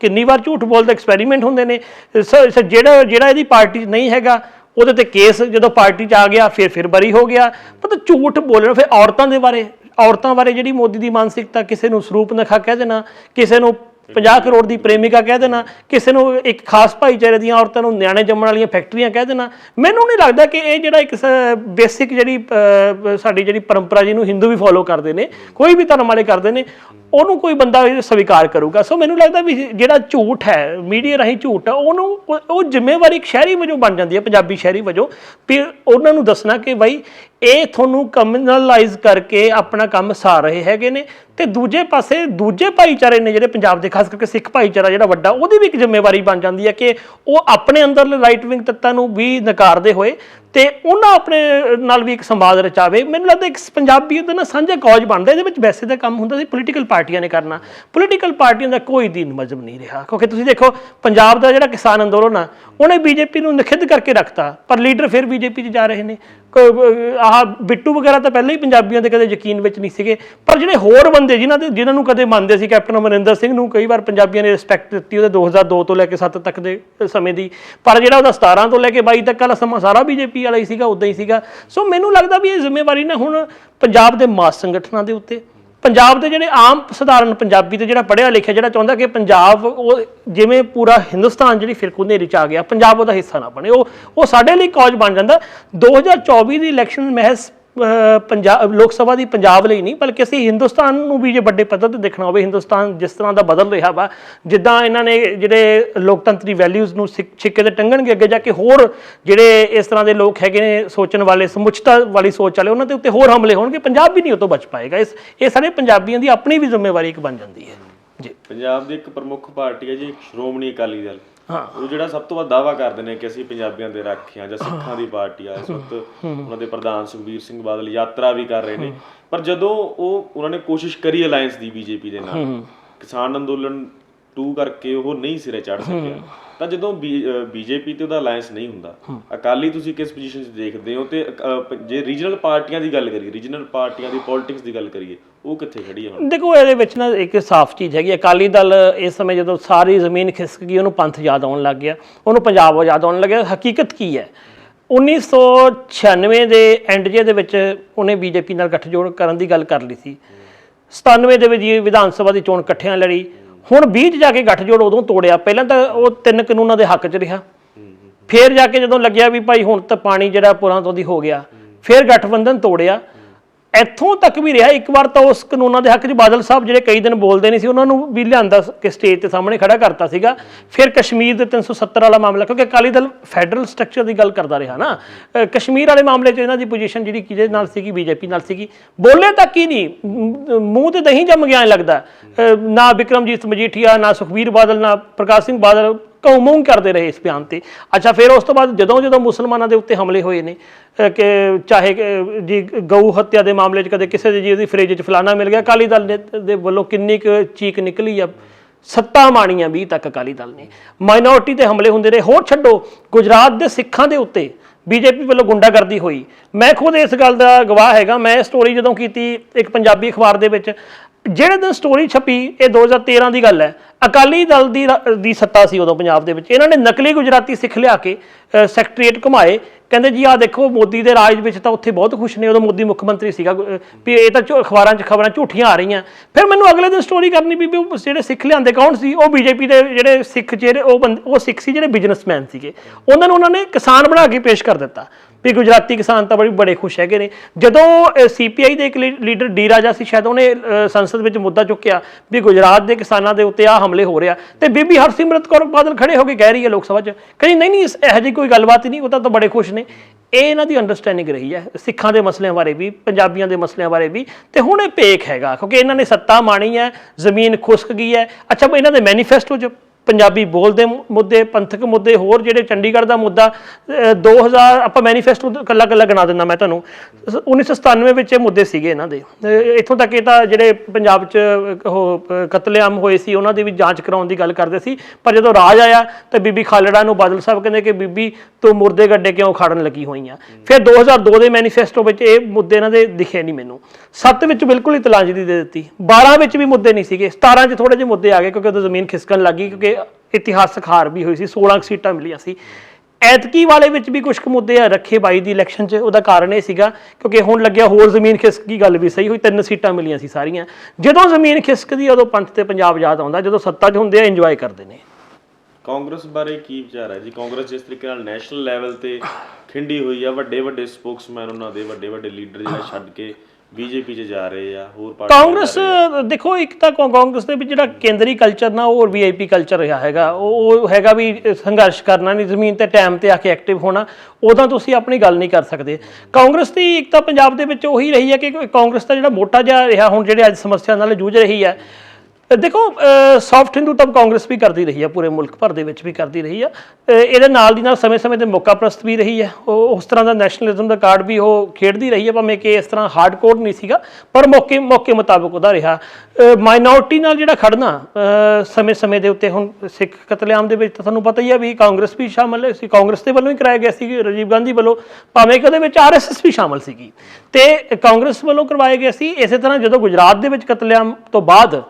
ਕਿੰਨੀ ਵਾਰ ਝੂਠ ਬੋਲਦਾ ਐਕਸਪੈਰੀਮੈਂਟ ਹੁੰਦੇ ਨੇ। ਸ- ਜਿਹੜਾ ਜਿਹੜਾ ਇਹਦੀ ਪਾਰਟੀ 'ਚ ਨਹੀਂ ਹੈਗਾ, ਉਹਦੇ ਤੇ ਕੇਸ ਜਦੋਂ ਪਾਰਟੀ 'ਚ ਆ ਗਿਆ, ਫਿਰ ਫਿਰ ਬਰੀ ਹੋ ਗਿਆ। ਪਤਾ ਝੂਠ ਬੋਲਣ, ਫਿਰ ਔਰਤਾਂ ਦੇ ਬਾਰੇ ਔਰਤਾਂ ਬਾਰੇ ਜਿਹੜੀ ਮੋਦੀ ਦੀ ਮਾਨਸਿਕਤਾ ਕਿਸੇ ਨੂੰ ਸਰੂਪ ਨਖਾ ਕਹਿ ਦੇਣਾ, ਕਿਸੇ ਨੂੰ 50 ਕਰੋੜ ਦੀ ਪ੍ਰੇਮਿਕਾ ਕਹਿ ਦੇਣਾ, ਕਿਸੇ ਨੂੰ ਇੱਕ ਖਾਸ ਭਾਈਚਾਰੇ ਦੀਆਂ ਔਰਤਾਂ ਨੂੰ ਨਿਆਣੇ ਜੰਮਣ ਵਾਲੀਆਂ ਫੈਕਟਰੀਆਂ ਕਹਿ ਦੇਣਾ, ਮੈਨੂੰ ਨਹੀਂ ਲੱਗਦਾ ਕਿ ਇਹ ਜਿਹੜਾ ਇੱਕ ਬੇਸਿਕ ਜਿਹੜੀ ਸਾਡੀ ਜਿਹੜੀ ਪਰੰਪਰਾ ਜਿਹਨੂੰ ਹਿੰਦੂ ਵੀ ਫੋਲੋ ਕਰਦੇ ਨੇ, ਕੋਈ ਵੀ ਧਰਮ ਵਾਲੇ ਕਰਦੇ ਨੇ, ਉਹਨੂੰ ਕੋਈ ਬੰਦਾ ਸਵੀਕਾਰ ਕਰੂਗਾ। ਸੋ ਮੈਨੂੰ ਲੱਗਦਾ ਵੀ ਜਿਹੜਾ ਝੂਠ ਹੈ, ਮੀਡੀਆ ਰਾਹੀਂ ਝੂਠ ਹੈ ਉਹਨੂੰ, ਉਹ- ਜ਼ਿੰਮੇਵਾਰੀ ਇੱਕ ਸ਼ਹਿਰੀ ਵਜੋਂ ਬਣ ਜਾਂਦੀ ਹੈ, ਪੰਜਾਬੀ ਸ਼ਹਿਰੀ ਵਜੋਂ। ਵੀ ਉਹਨਾਂ ਨੂੰ ਦੱਸਣਾ ਕਿ ਬਾਈ ਇਹ ਤੁਹਾਨੂੰ ਕਮਿਊਨਲਾਈਜ਼ ਕਰਕੇ ਆਪਣਾ ਕੰਮ ਸਾਰ ਰਹੇ ਹੈਗੇ ਨੇ ਤੇ ਦੂਜੇ ਪਾਸੇ ਦੂਜੇ ਭਾਈਚਾਰੇ ਨੇ ਜਿਹੜੇ ਪੰਜਾਬ ਦੇ, ਖਾਸ ਕਰਕੇ ਸਿੱਖ ਭਾਈਚਾਰਾ ਜਿਹੜਾ ਵੱਡਾ, ਉਹਦੀ ਵੀ ਇੱਕ ਜ਼ਿੰਮੇਵਾਰੀ ਬਣ ਜਾਂਦੀ ਹੈ ਕਿ ਉਹ ਆਪਣੇ ਅੰਦਰਲੇ ਰਾਈਟ ਵਿੰਗ ਤੱਤਾਂ ਨੂੰ ਵੀ ਨਕਾਰਦੇ ਹੋਏ ਤੇ ਉਹਨਾਂ ਆਪਣੇ ਨਾਲ ਵੀ ਇੱਕ ਸੰਵਾਦ ਰਚਾਵੇ। ਮੈਨੂੰ ਲੱਗਦਾ ਇੱਕ ਪੰਜਾਬੀਅਤ ਦਾ ਨਾ ਸਾਂਝਾ ਕੌਜ ਬਣਦਾ ਇਹਦੇ ਵਿੱਚ ਵੈਸੇ ਦਾ ਕੰਮ ਹੁੰਦਾ ਸੀ ਪੋਲੀਟੀਕਲ ਪਾਰਟੀਆਂ ਨੇ ਕਰਨਾ। ਪੋਲੀਟੀਕਲ ਪਾਰਟੀਆਂ ਦਾ ਕੋਈ ਦੀਨ ਮਜ਼ਹਬ ਨਹੀਂ ਰਿਹਾ ਕਿਉਂਕਿ ਤੁਸੀਂ ਦੇਖੋ ਪੰਜਾਬ ਦਾ ਜਿਹੜਾ ਕਿਸਾਨ ਅੰਦੋਲਨ ਆ ਉਹਨੇ ਬੀਜੇਪੀ ਨੂੰ ਨਿਖਿੱਧ ਕਰਕੇ ਰੱਖਤਾ ਪਰ ਲੀਡਰ ਫਿਰ ਬੀਜੇਪੀ 'ਚ ਜਾ ਰਹੇ ਨੇ। ਕੋਈ, ਆਹ ਬਿੱਟੂ ਵਗੈਰਾ ਤਾਂ ਪਹਿਲਾਂ ਹੀ ਪੰਜਾਬੀਆਂ ਦੇ ਕਦੇ ਯਕੀਨ ਵਿੱਚ ਨਹੀਂ ਸੀਗੇ ਪਰ ਜਿਹੜੇ ਹੋਰ ਬੰਦੇ ਜਿਨ੍ਹਾਂ ਦੇ ਜਿਨ੍ਹਾਂ ਨੂੰ ਕਦੇ ਮੰਨਦੇ ਸੀ ਕੈਪਟਨ ਅਮਰਿੰਦਰ ਸਿੰਘ ਨੂੰ ਕਈ ਵਾਰ ਪੰਜਾਬੀਆਂ ਨੇ ਰਿਸਪੈਕਟ ਦਿੱਤੀ ਉਹਦੇ 2002 ਤੋਂ ਲੈ ਕੇ 7 ਤੱਕ ਦੇ ਸਮੇਂ ਦੀ ਪਰ ਜਿਹੜਾ ਉਹਦਾ 17 ਤੋਂ ਲੈ ਕੇ 22 ਤੱਕ ਵਾਲਾ ਸਮਾਂ ਸਾਰਾ ਬੀਜੇਪੀ ਵਾਲਾ ਹੀ ਸੀਗਾ ਉਦਾਂ ਹੀ ਸੀਗਾ। ਸੋ ਮੈਨੂੰ ਲੱਗਦਾ ਵੀ ਇਹ ਜ਼ਿੰਮੇਵਾਰੀ ਨਾ ਹੁਣ ਪੰਜਾਬ ਦੇ ਮਾਸ ਸੰਗਠਨਾਂ ਦੇ ਉੱਤੇ। ਪੰਜਾਬ ਦੇ ਜਿਹੜੇ ਆਮ ਸਧਾਰਨ ਪੰਜਾਬੀ ਤੇ ਜਿਹੜਾ ਪੜ੍ਹਿਆ ਲਿਖਿਆ, ਜਿਹੜਾ ਚਾਹੁੰਦਾ ਕਿ ਪੰਜਾਬ ਉਹ ਜਿਵੇਂ ਪੂਰਾ ਹਿੰਦੁਸਤਾਨ ਜਿਹੜੀ ਫਿਰਕੂ ਨੇਰੀ ਚ ਆ ਗਿਆ, ਪੰਜਾਬ ਉਹਦਾ ਹਿੱਸਾ ਨਾ ਬਣੇ। ਉਹ ਉਹ ਸਾਡੇ ਲਈ ਕੌਜ ਬਣ ਜਾਂਦਾ। 2024 ਦੀ ਇਲੈਕਸ਼ਨ ਮਹਿਜ਼ ਪੰਜਾਬ, ਲੋਕ ਸਭਾ ਦੀ ਪੰਜਾਬ ਲਈ ਨਹੀਂ, ਬਲਕਿ ਅਸੀਂ ਹਿੰਦੁਸਤਾਨ ਨੂੰ ਵੀ ਜੇ ਵੱਡੇ ਪੱਧਰ ਤੇ ਦੇਖਣਾ ਹੋਵੇ, ਹਿੰਦੁਸਤਾਨ ਜਿਸ ਤਰ੍ਹਾਂ ਦਾ ਬਦਲ ਰਿਹਾ ਵਾ, ਜਿੱਦਾਂ ਇਹਨਾਂ ਨੇ ਜਿਹੜੇ ਲੋਕਤੰਤਰੀ ਵੈਲਿਊਜ਼ ਨੂੰ ਸਿੱਕ- ਛਿੱਕੇ ਤੇ ਟੰਗਣਗੇ ਅੱਗੇ ਜਾ ਕੇ ਹੋਰ ਜਿਹੜੇ ਇਸ ਤਰ੍ਹਾਂ ਦੇ ਲੋਕ ਹੈਗੇ ਨੇ ਸੋਚਣ ਵਾਲੇ, ਸਮੁੱਚਤਾ ਵਾਲੀ ਸੋਚ ਵਾਲੇ, ਉਹਨਾਂ ਦੇ ਉੱਤੇ ਹੋਰ ਹਮਲੇ ਹੋਣਗੇ, ਪੰਜਾਬ ਵੀ ਨਹੀਂ ਉਹ ਤੋਂ ਬਚ ਪਾਏਗਾ। ਇਸ, ਇਹ ਸਾਰੇ ਪੰਜਾਬੀਆਂ ਦੀ ਆਪਣੀ ਵੀ ਜ਼ਿੰਮੇਵਾਰੀ ਇੱਕ ਬਣ ਜਾਂਦੀ ਹੈ। ਜੀ। ਪੰਜਾਬ ਦੀ ਇੱਕ ਪ੍ਰਮੁੱਖ ਪਾਰਟੀ ਹੈ ਜੀ ਸ਼੍ਰੋਮਣੀ ਅਕਾਲੀ ਦਲ। ਹਾਂ। ਉਹ ਜਿਹੜਾ ਸਭ ਤੋਂ ਵੱਧ ਦਾਅਵਾ ਕਰਦੇ ਨੇ ਕਿ ਅਸੀਂ ਪੰਜਾਬੀਆਂ ਦੇ ਰਾਖੀਆਂ ਜਾਂ ਸਿੱਖਾਂ ਦੀ ਪਾਰਟੀ ਆ ਇਸ ਵਕਤ ਉਹਨਾਂ ਦੇ ਪ੍ਰਧਾਨ ਸੁਖਬੀਰ ਸਿੰਘ ਬਾਦਲ ਯਾਤਰਾ ਵੀ ਕਰ ਰਹੇ ਨੇ। ਪਰ ਜਦੋਂ ਉਹ ਉਹਨਾਂ ਨੇ ਕੋਸ਼ਿਸ਼ ਕਰੀ ਅਲਾਈਅੰਸ ਦੀ ਬੀਜੇਪੀ ਦੇ ਨਾਲ ਕਿਸਾਨ ਅੰਦੋਲਨ 2 ਕਰਕੇ ਉਹ ਨਹੀਂ ਸਿਰੇ ਚੜ ਸਕਿਆ। ਤਾਂ ਜਦੋਂ ਬੀਜੇਪੀ ਤੇ ਉਹਦਾ ਅਲਾਈਅੰਸ ਨਹੀਂ ਹੁੰਦਾ ਅਕਾਲੀ ਤੁਸੀਂ ਕਿਸ ਪੋਜੀਸ਼ਨ 'ਚ ਦੇਖਦੇ ਹੋ ਤੇ ਜੇ ਰੀਜਨਲ ਪਾਰਟੀਆਂ ਦੀ ਗੱਲ ਕਰੀਏ ਰੀਜਨਲ ਪਾਰਟੀਆਂ ਦੀ ਪੋਲਿਟਿਕਸ ਦੀ ਗੱਲ ਕਰੀਏ ਉਹ ਕਿੱਥੇ ਖੜੀ ਹੈ ਹੁਣ? ਦੇਖੋ ਇਹਦੇ ਵਿੱਚ ਨਾ ਇੱਕ ਸਾਫ਼ ਚੀਜ਼ ਹੈਗੀ ਅਕਾਲੀ ਦਲ ਇਸ ਸਮੇਂ ਜਦੋਂ ਸਾਰੀ ਜ਼ਮੀਨ ਖਿਸਕ ਗਈ ਉਹਨੂੰ ਪੰਥ ਯਾਦ ਆਉਣ ਲੱਗ ਗਿਆ। ਉਹਨੂੰ ਪੰਜਾਬ ਯਾਦ ਆਉਣ ਲੱਗਿਆ। ਹਕੀਕਤ ਕੀ ਹੈ? 1996 ਦੇ ਐਂਡ ਜੇ ਦੇ ਵਿੱਚ ਉਹਨੇ ਬੀਜੇਪੀ ਨਾਲ ਗੱਠਜੋੜ ਕਰਨ ਦੀ ਗੱਲ ਕਰ ਲਈ ਸੀ। 97 ਦੇ ਵਿੱਚ ਵਿਧਾਨ ਸਭਾ ਦੀ ਚੋਣ ਇਕੱਠਿਆਂ ਲੜੀ। ਹੁਣ 20 ਚ ਜਾ ਕੇ ਗੱਠਜੋੜ ਉਦੋਂ ਤੋੜਿਆ, ਪਹਿਲਾਂ ਤਾਂ ਉਹ ਤਿੰਨ ਕਾਨੂੰਨਾਂ ਦੇ ਹੱਕ 'ਚ ਰਿਹਾ। ਫਿਰ ਜਾ ਕੇ ਜਦੋਂ ਲੱਗਿਆ ਵੀ ਭਾਈ ਹੁਣ ਤਾਂ ਪਾਣੀ ਜਿਹੜਾ ਪੁਰਾਂ ਤੋਂ ਦੀ ਹੋ ਗਿਆ, ਫਿਰ ਗਠਬੰਧਨ ਤੋੜਿਆ ਇੱਥੋਂ ਤੱਕ ਵੀ ਰਿਹਾ, ਇੱਕ ਵਾਰ ਤਾਂ ਉਸ ਕਾਨੂੰਨਾਂ ਦੇ ਹੱਕ 'ਚ ਬਾਦਲ ਸਾਹਿਬ ਜਿਹੜੇ ਕਈ ਦਿਨ ਬੋਲਦੇ ਨਹੀਂ ਸੀ, ਉਹਨਾਂ ਨੂੰ ਵੀ ਲਿਆਂਦਾ ਕਿ ਸਟੇਜ ਤੇ ਸਾਹਮਣੇ ਖੜਾ ਕਰਤਾ ਸੀਗਾ। ਫਿਰ ਕਸ਼ਮੀਰ ਦੇ 370 ਵਾਲਾ ਮਾਮਲਾ, ਕਿਉਂਕਿ ਅਕਾਲੀ ਦਲ ਫੈਡਰਲ ਸਟਰਕਚਰ ਦੀ ਗੱਲ ਕਰਦਾ ਰਿਹਾ ਨਾ। ਕਸ਼ਮੀਰ ਵਾਲੇ ਮਾਮਲੇ 'ਚ ਇਹਨਾਂ ਦੀ ਪੋਜੀਸ਼ਨ ਜਿਹੜੀ ਕਿਹਦੇ ਨਾਲ ਸੀਗੀ, ਬੀਜੇਪੀ ਨਾਲ ਸੀਗੀ। ਬੋਲੇ ਤੱਕ ਹੀ ਨਹੀਂ? ਮੂੰਹ ਤੇ ਦਹੀਂ ਜੰਮ ਗਿਆ ਲੱਗਦਾ। ਨਾ ਵਿਕਰਮਜੀਤ ਮਜੀਠੀਆ, ਨਾ ਸੁਖਬੀਰ ਬਾਦਲ, ਨਾ ਪ੍ਰਕਾਸ਼ ਸਿੰਘ ਬਾਦਲ ਕੌਮੋਂ ਕਰਦੇ ਰਹੇ ਇਸ ਬਿਆਨ ਤੇ। ਅੱਛਾ, ਫਿਰ ਉਸ ਤੋਂ ਬਾਅਦ ਜਦੋਂ ਜਦੋਂ ਮੁਸਲਮਾਨਾਂ ਦੇ ਉੱਤੇ ਹਮਲੇ ਹੋਏ ਨੇ ਕਿ ਚਾਹੇ ਜੀ, ਗਊ ਹੱਤਿਆ ਦੇ ਮਾਮਲੇ 'ਚ ਕਦੇ ਕਿਸੇ ਦੇ ਜੀ ਉਹਦੀ ਫ੍ਰਿਜ 'ਚ ਫਲਾਣਾ ਮਿਲ ਗਿਆ, ਅਕਾਲੀ ਦਲ ਦੇ ਵੱਲੋਂ ਕਿੰਨੀ ਕੁ ਚੀਕ ਨਿਕਲੀ ਆ, ਸੱਤਾ ਮਾਣੀਆਂ 20 ਤੱਕ ਅਕਾਲੀ ਦਲ ਨੇ। ਮਾਈਨੋਰਟੀ ਤੇ ਹਮਲੇ ਹੁੰਦੇ ਰਹੇ। ਹੋਰ ਛੱਡੋ, ਗੁਜਰਾਤ ਦੇ ਸਿੱਖਾਂ ਦੇ ਉੱਤੇ ਬੀਜੇਪੀ ਵੱਲੋਂ ਗੁੰਡਾਗਰਦੀ ਹੋਈ। ਮੈਂ ਖੁਦ ਇਸ ਗੱਲ ਦਾ ਗਵਾਹ ਹੈਗਾ। ਮੈਂ ਸਟੋਰੀ ਜਦੋਂ ਕੀਤੀ ਇੱਕ ਪੰਜਾਬੀ ਅਖਬਾਰ ਦੇ ਵਿੱਚ ਜਿਹੜੇ ਦਿਨ ਸਟੋਰੀ ਛਪੀ, ਇਹ 2013 ਦੀ ਗੱਲ ਹੈ। ਅਕਾਲੀ ਦਲ ਦੀ ਰ- ਦੀ ਸੱਤਾ ਸੀ ਉਦੋਂ ਪੰਜਾਬ ਦੇ ਵਿੱਚ। ਇਹਨਾਂ ਨੇ ਨਕਲੀ ਗੁਜਰਾਤੀ ਸਿੱਖ ਲਿਆ ਕੇ ਸੈਕਟਰੀਏਟ ਘੁਮਾਏ। ਕਹਿੰਦੇ ਜੀ, ਆਹ ਦੇਖੋ ਮੋਦੀ ਦੇ ਰਾਜ ਵਿੱਚ ਤਾਂ ਉੱਥੇ ਬਹੁਤ ਖੁਸ਼ ਨੇ, ਉਦੋਂ ਮੋਦੀ ਮੁੱਖ ਮੰਤਰੀ ਸੀਗਾ ਵੀ ਇਹ ਤਾਂ ਅਖਬਾਰਾਂ 'ਚ ਖਬਰਾਂ ਝੂਠੀਆਂ ਆ ਰਹੀਆਂ। ਫਿਰ ਮੈਨੂੰ ਅਗਲੇ ਦਿਨ ਸਟੋਰੀ ਕਰਨੀ ਵੀ ਜਿਹੜੇ ਸਿੱਖ ਲਿਆਂਦੇ ਕੌਣ ਸੀ? ਉਹ ਬੀਜੇਪੀ ਦੇ ਜਿਹੜੇ ਸਿੱਖ ਜਿਹੜੇ, ਉਹ ਬੰਦੇ ਉਹ ਸਿੱਖ ਸੀ ਜਿਹੜੇ ਬਿਜ਼ਨਸਮੈਨ ਸੀਗੇ। ਉਹਨਾਂ ਨੂੰ ਉਹਨਾਂ ਨੇ ਕਿਸਾਨ ਬਣਾ ਕੇ ਪੇਸ਼ ਕਰ ਦਿੱਤਾ। ਵੀ ਗੁਜਰਾਤੀ ਕਿਸਾਨ ਤਾਂ ਬੜੀ, ਬੜੇ ਖੁਸ਼ ਹੈਗੇ ਨੇ। ਜਦੋਂ ਸੀਪੀਆਈ ਦੇ ਇੱਕ ਲੀ- ਲੀਡਰ ਡੀ ਰਾਜਾ ਸੀ, ਸ਼ਾਇਦ ਉਹਨੇ ਸੰਸਦ ਵਿੱਚ ਮੁੱਦਾ ਚੁੱਕਿਆ ਵੀ ਗੁਜਰਾਤ ਦੇ ਕਿਸਾਨਾਂ ਦੇ ਉੱਤੇ ਆ ਹਮਲੇ ਹੋ ਰਿਹਾ। ਤੇ ਬੀਬੀ ਹਰਸਿਮਰਤ ਕੌਰ ਬਾਦਲ ਖੜੇ ਹੋ ਕੇ ਕਹਿ ਰਹੀ ਹੈ ਲੋਕ ਸਭਾ 'ਚ, ਕਹਿੰਦੀ, ਨਹੀਂ ਨਹੀਂ, ਇਸ- ਇਹੋ ਜਿਹੀ ਕੋਈ ਗੱਲਬਾਤ ਨਹੀਂ, ਉਹ ਤਾਂ ਤਾਂ ਬੜੇ ਖੁਸ਼ ਨੇ। ਇਹ ਇਹਨਾਂ ਦੀ ਅੰਡਰਸਟੈਂਡਿੰਗ ਰਹੀ ਹੈ, ਸਿੱਖਾਂ ਦੇ ਮਸਲਿਆਂ ਬਾਰੇ ਵੀ, ਪੰਜਾਬੀਆਂ ਦੇ ਮਸਲਿਆਂ ਬਾਰੇ ਵੀ। ਤੇ ਹੁਣ ਇਹ ਪੇਕ ਹੈਗਾ, ਕਿਉਂਕਿ ਇਹਨਾਂ ਨੇ ਸੱਤਾ ਮਾਣੀ ਹੈ, ਜ਼ਮੀਨ ਖੁਸਕ ਗਈ ਹੈ। ਅੱਛਾ ਇਹਨਾਂ ਦੇ ਮੈਨੀਫੈਸਟੋ 'ਚ ਪੰਜਾਬੀ ਬੋਲਦੇ ਮੁੱਦੇ ਪੰਥਕ ਮੁੱਦੇ ਹੋਰ ਜਿਹੜੇ ਚੰਡੀਗੜ੍ਹ ਦਾ ਮੁੱਦਾ ਅਹ 2000 ਆਪਾਂ ਮੈਨੀਫੈਸਟੋ ਕੱਲਾ ਕੱਲਾ ਗਿਣਾ ਦਿੰਦਾ ਮੈਂ ਤੁਹਾਨੂੰ। 1997 ਵਿੱਚ ਇਹ ਮੁੱਦੇ ਸੀਗੇ ਇਹਨਾਂ ਦੇ। ਇੱਥੋਂ ਤੱਕ ਇਹ ਤਾਂ ਜਿਹੜੇ ਪੰਜਾਬ 'ਚ ਉਹ ਕਤਲੇਆਮ ਹੋਏ ਸੀ ਉਹਨਾਂ ਦੀ ਵੀ ਜਾਂਚ ਕਰਾਉਣ ਦੀ ਗੱਲ ਕਰਦੇ ਸੀ। ਪਰ ਜਦੋਂ ਰਾਜ ਆਇਆ ਤਾਂ ਬੀਬੀ ਖਾਲੜਾ ਨੂੰ ਬਾਦਲ ਸਾਹਿਬ ਕਹਿੰਦੇ ਕਿ ਬੀਬੀ ਤੂੰ ਮੁਰਦੇ ਗੱਡੇ ਕਿਉਂ ਖਾੜਨ ਲੱਗੀ ਹੋਈ ਆ? ਫਿਰ 2002 ਦੇ ਮੈਨੀਫੈਸਟੋ ਵਿੱਚ ਇਹ ਮੁੱਦੇ ਇਹਨਾਂ ਦੇ ਦਿਖੇ ਨਹੀਂ ਮੈਨੂੰ। 7 ਵਿੱਚ ਬਿਲਕੁਲ ਹੀ ਤਲਾਂਜਲੀ ਦੇ ਦਿੱਤੀ। 12 ਵਿੱਚ ਵੀ ਮੁੱਦੇ ਨਹੀਂ ਸੀਗੇ। 17 'ਚ ਥੋੜੇ ਜਿਹੇ ਮੁੱਦੇ ਆ ਗਏ ਕਿਉਂਕਿ ਉਦੋਂ ਜ਼ਮੀਨ ਖਿਸਕਣ ਲੱਗੀ ਕਿਉਂਕਿ ਇਤਿਹਾਸਕ ਹਾਰ ਵੀ ਹੋਈ ਸੀ 16 ਕੁ ਸੀਟਾਂ ਮਿਲੀਆਂ ਸੀ। ਐਤਕੀ ਵਾਲੇ ਵਿੱਚ ਵੀ ਕੁਝ ਕੁ ਮੁੱਦੇ ਆ ਰੱਖੇ ਬਾਈ ਦੀ ਇਲੈਕਸ਼ਨ 'ਚ ਉਹਦਾ ਕਾਰਨ ਇਹ ਸੀਗਾ ਕਿਉਂਕਿ ਹੁਣ ਲੱਗਿਆ ਹੋਰ ਜ਼ਮੀਨ ਖਿਸਕੀ ਗੱਲ ਵੀ ਸਹੀ ਹੋਈ ਤਿੰਨ ਸੀਟਾਂ ਮਿਲੀਆਂ ਸੀ ਸਾਰੀਆਂ। ਜਦੋਂ ਜ਼ਮੀਨ ਖਿਸਕਦੀ ਉਦੋਂ ਪੰਥ ਤੇ ਪੰਜਾਬ ਯਾਦ ਆਉਂਦਾ ਜਦੋਂ ਸੱਤਾ 'ਚ ਹੁੰਦੇ ਆ ਇੰਜੋਏ ਕਰਦੇ ਨੇ। ਕਾਂਗਰਸ ਬਾਰੇ ਕੀ ਵਿਚਾਰ ਹੈ ਜੀ? ਕਾਂਗਰਸ ਜਿਸ ਤਰੀਕੇ ਨਾਲ ਨੈਸ਼ਨਲ ਲੈਵਲ ਤੇ ਖਿੰਡੀ ਹੋਈ ਆ ਵੱਡੇ ਵੱਡੇ ਸਪੋਕਸਮੈਨ ਉਹਨਾਂ ਦੇ ਵੱਡੇ ਵੱਡੇ ਲੀਡਰ ਜਿਹੜਾ ਛੱਡ ਕੇ ਬੀਜੇਪੀ 'ਚ ਜਾ ਰਹੇ ਆ ਹੋਰ ਜਾ ਕਾਂਗਰਸ। ਦੇਖੋ ਇੱਕ ਤਾਂ ਕਾਂਗਰਸ ਦੇ ਵਿੱਚ ਜਿਹੜਾ ਕੇਂਦਰੀ ਕਲਚਰ ਨਾ ਉਹ ਵੀਆਈਪੀ ਕਲਚਰ ਰਿਹਾ ਹੈਗਾ ਉਹ ਹੈਗਾ ਵੀ ਸੰਘਰਸ਼ ਕਰਨਾ ਨਹੀਂ ਜ਼ਮੀਨ ਤੇ ਟਾਈਮ ਤੇ ਆ ਕੇ ਐਕਟਿਵ ਹੋਣਾ ਉਦੋਂ ਤੁਸੀਂ ਆਪਣੀ ਗੱਲ ਨਹੀਂ ਕਰ ਸਕਦੇ ਕਾਂਗਰਸ ਦੀ ਇੱਕ ਤਾਂ ਪੰਜਾਬ ਦੇ ਵਿੱਚ ਉਹੀ ਰਹੀ ਹੈ ਕਿ ਕਾਂਗਰਸ ਦਾ ਜਿਹੜਾ ਮੋਟਾ ਜਿਹਾ ਰਿਹਾ ਹੁਣ ਜਿਹੜੇ ਅੱਜ ਸਮੱਸਿਆ ਨਾਲ ਜੂਝ ਰਹੀ ਹੈ ਦੇਖੋ ਸੌਫਟ ਹਿੰਦੂ ਤਾਂ ਕਾਂਗਰਸ ਵੀ ਕਰਦੀ ਰਹੀ ਹੈ ਪੂਰੇ ਮੁਲਕ ਭਰ ਦੇ ਵਿੱਚ ਵੀ ਕਰਦੀ ਰਹੀ ਹੈ ਇਹਦੇ ਨਾਲ ਦੀ ਨਾਲ ਸਮੇਂ-ਸਮੇਂ ਤੇ ਮੌਕਾ ਪ੍ਰਸਤ ਵੀ ਰਹੀ ਹੈ ਉਹ, ਉਸ ਤਰ੍ਹਾਂ ਦਾ ਨੈਸ਼ਨਲਿਜ਼ਮ ਦਾ ਕਾਰਡ ਵੀ ਉਹ ਖੇਡਦੀ ਰਹੀ ਹੈ ਭਾਵੇਂ ਕਿ ਇਸ ਤਰ੍ਹਾਂ ਹਾਰਡਕੋਰ ਨਹੀਂ ਸੀਗਾ, ਪਰ ਮੌਕੇ ਮੌਕੇ ਮੁਤਾਬਕ ਉਹਦਾ ਰਿਹਾ। ਮਾਈਨੋਰਟੀ ਨਾਲ ਜਿਹੜਾ ਖੜਨਾ ਸਮੇਂ-ਸਮੇਂ ਦੇ ਉੱਤੇ ਹੁਣ ਸਿੱਖ ਕਤਲੇਆਮ ਦੇ ਵਿੱਚ ਤਾਂ ਤੁਹਾਨੂੰ ਪਤਾ ਹੀ ਹੈ ਵੀ ਕਾਂਗਰਸ ਵੀ ਸ਼ਾਮਲ ਹੈ, ਸੀ ਕਾਂਗਰਸ ਦੇ ਵੱਲੋਂ ਹੀ ਕਰਾਇਆ ਗਿਆ ਸੀ, ਰਾਜੀਵ ਗਾਂਧੀ ਵੱਲੋਂ, ਭਾਵੇਂ ਕਿ ਉਹਦੇ ਵਿੱਚ ਆਰਐਸਐਸ ਵੀ ਸ਼ਾਮਲ ਸੀਗੀ। ਤੇ ਕਾਂਗਰਸ ਵੱਲੋਂ ਕਰਵਾਇਆ ਗਿਆ ਸੀ, ਇਸੇ ਤਰ੍ਹਾਂ ਜਦੋਂ ਗੁਜਰਾਤ ਦੇ ਵਿੱਚ ਕਤਲੇਆਮ ਤੋਂ ਬਾਅਦ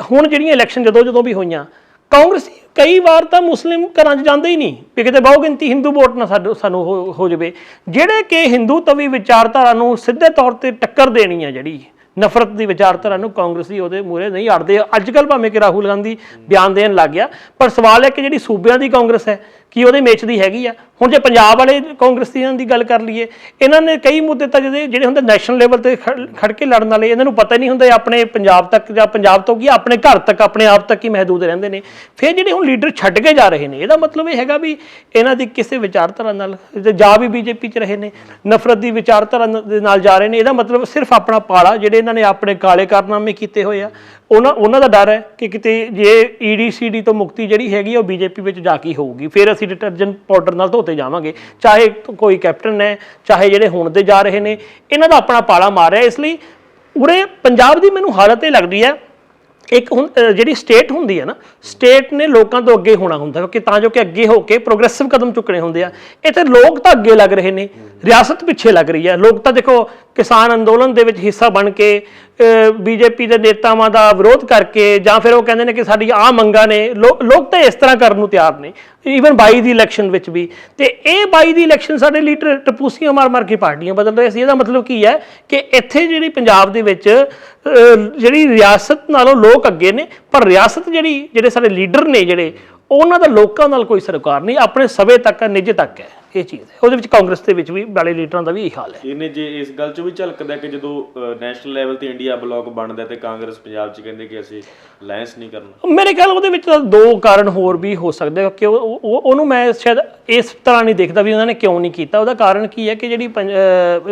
ਹੁਣ ਜਿਹੜੀਆਂ ਇਲੈਕਸ਼ਨ ਜਦੋਂ ਜਦੋਂ ਵੀ ਹੋਈਆਂ, ਕਾਂਗਰਸ ਕਈ ਵਾਰ ਤਾਂ ਮੁਸਲਿਮ ਘਰਾਂ 'ਚ ਜਾਂਦੇ ਹੀ ਨਹੀਂ, ਵੀ ਕਿਤੇ ਬਹੁ ਗਿਣਤੀ ਹਿੰਦੂ ਵੋਟ ਨਾ ਸਾਨੂੰ ਸਾਨੂੰ ਹੋ- ਹੋ ਜਾਵੇ। ਜਿਹੜੇ ਕਿ ਹਿੰਦੂ ਤਵੀ ਵਿਚਾਰਧਾਰਾ ਨੂੰ ਸਿੱਧੇ ਤੌਰ ਤੇ ਟੱਕਰ ਦੇਣੀ ਹੈ ਜਿਹੜੀ ਨਫ਼ਰਤ ਦੀ ਵਿਚਾਰਧਾਰਾ ਨੂੰ ਕਾਂਗਰਸੀ ਉਹਦੇ ਮੂਹਰੇ ਨਹੀਂ ਅੜਦੇ ਅੱਜ ਕੱਲ ਭਾਵੇਂ ਕਿ ਰਾਹੁਲ ਗਾਂਧੀ ਬਿਆਨ ਦੇਣ ਲੱਗ ਗਿਆ, ਪਰ ਸਵਾਲ ਹੈ ਕਿ ਜਿਹੜੀ ਸੂਬਿਆਂ ਦੀ ਕਾਂਗਰਸ ਹੈ ਕੀ ਉਹਦੇ ਮੇਚ ਦੀ ਹੈਗੀ ਆ? ਹੁਣ ਜੇ ਪੰਜਾਬ ਵਾਲੇ ਕਾਂਗਰਸੀਆਂ ਦੀ ਗੱਲ ਕਰ ਲਈਏ, ਇਹਨਾਂ ਨੇ ਕਈ ਮੁੱਦੇ ਤਾਂ ਜਿਹੜੇ ਜਿਹੜੇ ਹੁੰਦੇ ਨੈਸ਼ਨਲ ਲੈਵਲ ਤੇ ਖੜ ਖੜ ਕੇ ਲੜਨ ਵਾਲੇ, ਇਹਨਾਂ ਨੂੰ ਪਤਾ ਹੀ ਨਹੀਂ ਹੁੰਦਾ ਆਪਣੇ ਪੰਜਾਬ ਤੱਕ ਜਾਂ ਪੰਜਾਬ ਤੋਂ ਕੀ ਆਪਣੇ ਘਰ ਤੱਕ, ਆਪਣੇ ਆਪ ਤੱਕ ਹੀ ਮਹਦੂਦ ਰਹਿੰਦੇ ਨੇ। ਫਿਰ ਜਿਹੜੇ ਹੁਣ ਲੀਡਰ ਛੱਡ ਕੇ ਜਾ ਰਹੇ ਨੇ, ਇਹਦਾ ਮਤਲਬ ਇਹ ਹੈਗਾ ਵੀ ਇਹਨਾਂ ਦੀ ਕਿਸੇ ਵਿਚਾਰਧਾਰਾ ਨਾਲ ਜਾ ਵੀ ਬੀਜੇਪੀ 'ਚ ਰਹੇ ਨੇ, ਨਫ਼ਰਤ ਦੀ ਵਿਚਾਰਧਾਰਾ ਦੇ ਨਾਲ ਜਾ ਰਹੇ ਨੇ, ਇਹਦਾ ਮਤਲਬ ਸਿਰਫ ਆਪਣਾ ਪਾਲਾ ਜਿਹੜੇ ਇਹਨਾਂ ਨੇ ਆਪਣੇ ਕਾਲੇ ਕਾਰਨਾਮੇ ਕੀਤੇ ਹੋਏ ਆ। ਉਹਨਾਂ ਉਹਨਾਂ ਦਾ ਡਰ ਹੈ ਕਿ ਕਿਤੇ ਜੇ ਈਡੀਸੀਡੀ ਤੋਂ ਮੁਕਤੀ ਜਿਹੜੀ ਹੈਗੀ ਆ ਉਹ ਬੀਜੇਪੀ ਵਿੱਚ ਜਾ ਕੇ ਹੋਊਗੀ। ਫਿਰ ਅਸੀਂ ਡਿਟਰਜੈਂਟ ਪਾਊਡਰ ਨਾਲ ਧੋਤੇ ਜਾਵਾਂਗੇ। ਚਾਹੇ ਕੋਈ ਕੈਪਟਨ ਹੈ, ਚਾਹੇ ਜਿਹੜੇ ਹੁਣ ਦੇ ਜਾ ਰਹੇ ਨੇ, ਇਹਨਾਂ ਦਾ ਆਪਣਾ ਪਾਲਾ ਮਾਰ ਰਿਹਾ ਇਸ ਲਈ ਉਰੇ ਪੰਜਾਬ ਦੀ ਮੈਨੂੰ ਹਾਲਤ ਇਹ ਲੱਗਦੀ ਹੈ, ਇੱਕ ਹੁਣ ਜਿਹੜੀ ਸਟੇਟ ਹੁੰਦੀ ਹੈ ਨਾ ਸਟੇਟ ਨੇ ਲੋਕਾਂ ਤੋਂ ਅੱਗੇ ਹੋਣਾ ਹੁੰਦਾ, ਕਿਉਂਕਿ ਤਾਂ ਜੋ ਕਿ ਅੱਗੇ ਹੋ ਕੇ ਪ੍ਰੋਗਰੈਸਿਵ ਕਦਮ ਚੁੱਕਣੇ ਹੁੰਦੇ ਆ। ਇੱਥੇ ਲੋਕ ਤਾਂ ਅੱਗੇ ਲੱਗ ਰਹੇ ਨੇ, ਰਿਆਸਤ ਪਿੱਛੇ ਲੱਗ ਰਹੀ ਹੈ। ਲੋਕ ਤਾਂ ਦੇਖੋ ਕਿਸਾਨ ਅੰਦੋਲਨ ਦੇ ਵਿੱਚ ਹਿੱਸਾ ਬਣ ਕੇ ਬੀਜੇਪੀ ਦੇ ਨੇਤਾਵਾਂ ਦਾ ਵਿਰੋਧ ਕਰਕੇ ਜਾਂ ਫਿਰ ਉਹ ਕਹਿੰਦੇ ਨੇ ਕਿ ਸਾਡੀ ਆਹ ਮੰਗਾਂ ਨੇ, ਲੋ- ਲੋਕ ਤਾਂ ਇਸ ਤਰ੍ਹਾਂ ਕਰਨ ਨੂੰ ਤਿਆਰ ਨੇ ਈਵਨ 22 ਦੀ ਇਲੈਕਸ਼ਨ ਵਿੱਚ ਵੀ। ਤੇ ਇਹ 22 ਦੀ ਇਲੈਕਸ਼ਨ ਸਾਡੇ ਲੀਡਰ ਟਪੂਸੀਆਂ ਮਾਰ ਮਾਰ ਕੇ ਪਾਰਟੀਆਂ ਬਦਲ ਰਹੇ ਸੀ। ਇਹਦਾ ਮਤਲਬ ਕੀ ਹੈ ਕਿ ਇੱਥੇ ਜਿਹੜੀ ਪੰਜਾਬ ਦੇ ਵਿੱਚ ਜਿਹੜੀ ਰਿਆਸਤ ਨਾਲੋਂ ਲੋਕ ਅੱਗੇ ਨੇ, ਪਰ ਰਿਆਸਤ ਜਿਹੜੀ, ਜਿਹੜੇ ਸਾਡੇ ਲੀਡਰ ਨੇ ਜਿਹੜੇ, ਉਹਨਾਂ ਦਾ ਲੋਕਾਂ ਨਾਲ ਕੋਈ ਸਰਕਾਰ ਨਹੀਂ, ਆਪਣੇ ਸਵੇ ਤੱਕ ਹੈ, ਨਿੱਜ ਤੱਕ ਹੈ। ਇਹ ਚੀਜ਼ ਹੈ। ਉਹਦੇ ਵਿੱਚ ਕਾਂਗਰਸ ਦੇ ਵਿੱਚ ਵੀ ਵਾਲੇ ਲੀਡਰਾਂ ਦਾ ਵੀ ਇਹੀ ਹਾਲ ਹੈ। ਇਹਨੇ ਜੇ ਇਸ ਗੱਲ 'ਚ ਵੀ ਝਲਕਦਾ ਕਿ ਜਦੋਂ ਨੈਸ਼ਨਲ ਲੈਵਲ ਤੇ ਇੰਡੀਆ ਬਲਾਕ ਬਣਦਾ ਤੇ ਕਾਂਗਰਸ ਪੰਜਾਬ 'ਚ ਕਹਿੰਦੇ ਕਿ ਅਸੀਂ ਅਲਾਈਅੰਸ ਨਹੀਂ ਕਰਨਾ। ਮੇਰੇ ਖਿਆਲ ਉਹਦੇ ਵਿੱਚ ਤਾਂ ਦੋ ਕਾਰਨ ਹੋਰ ਵੀ ਹੋ ਸਕਦੇ ਕਿ ਉਹ- ਉਹ- ਉਹਨੂੰ ਮੈਂ ਸ਼ਾਇਦ ਇਸ ਤਰ੍ਹਾਂ ਨਹੀਂ ਦੇਖਦਾ ਵੀ ਉਹਨਾਂ ਨੇ ਕਿਉਂ ਨਹੀਂ ਕੀਤਾ। ਉਹਦਾ ਕਾਰਨ ਕੀ ਹੈ ਕਿ ਜਿਹੜੀ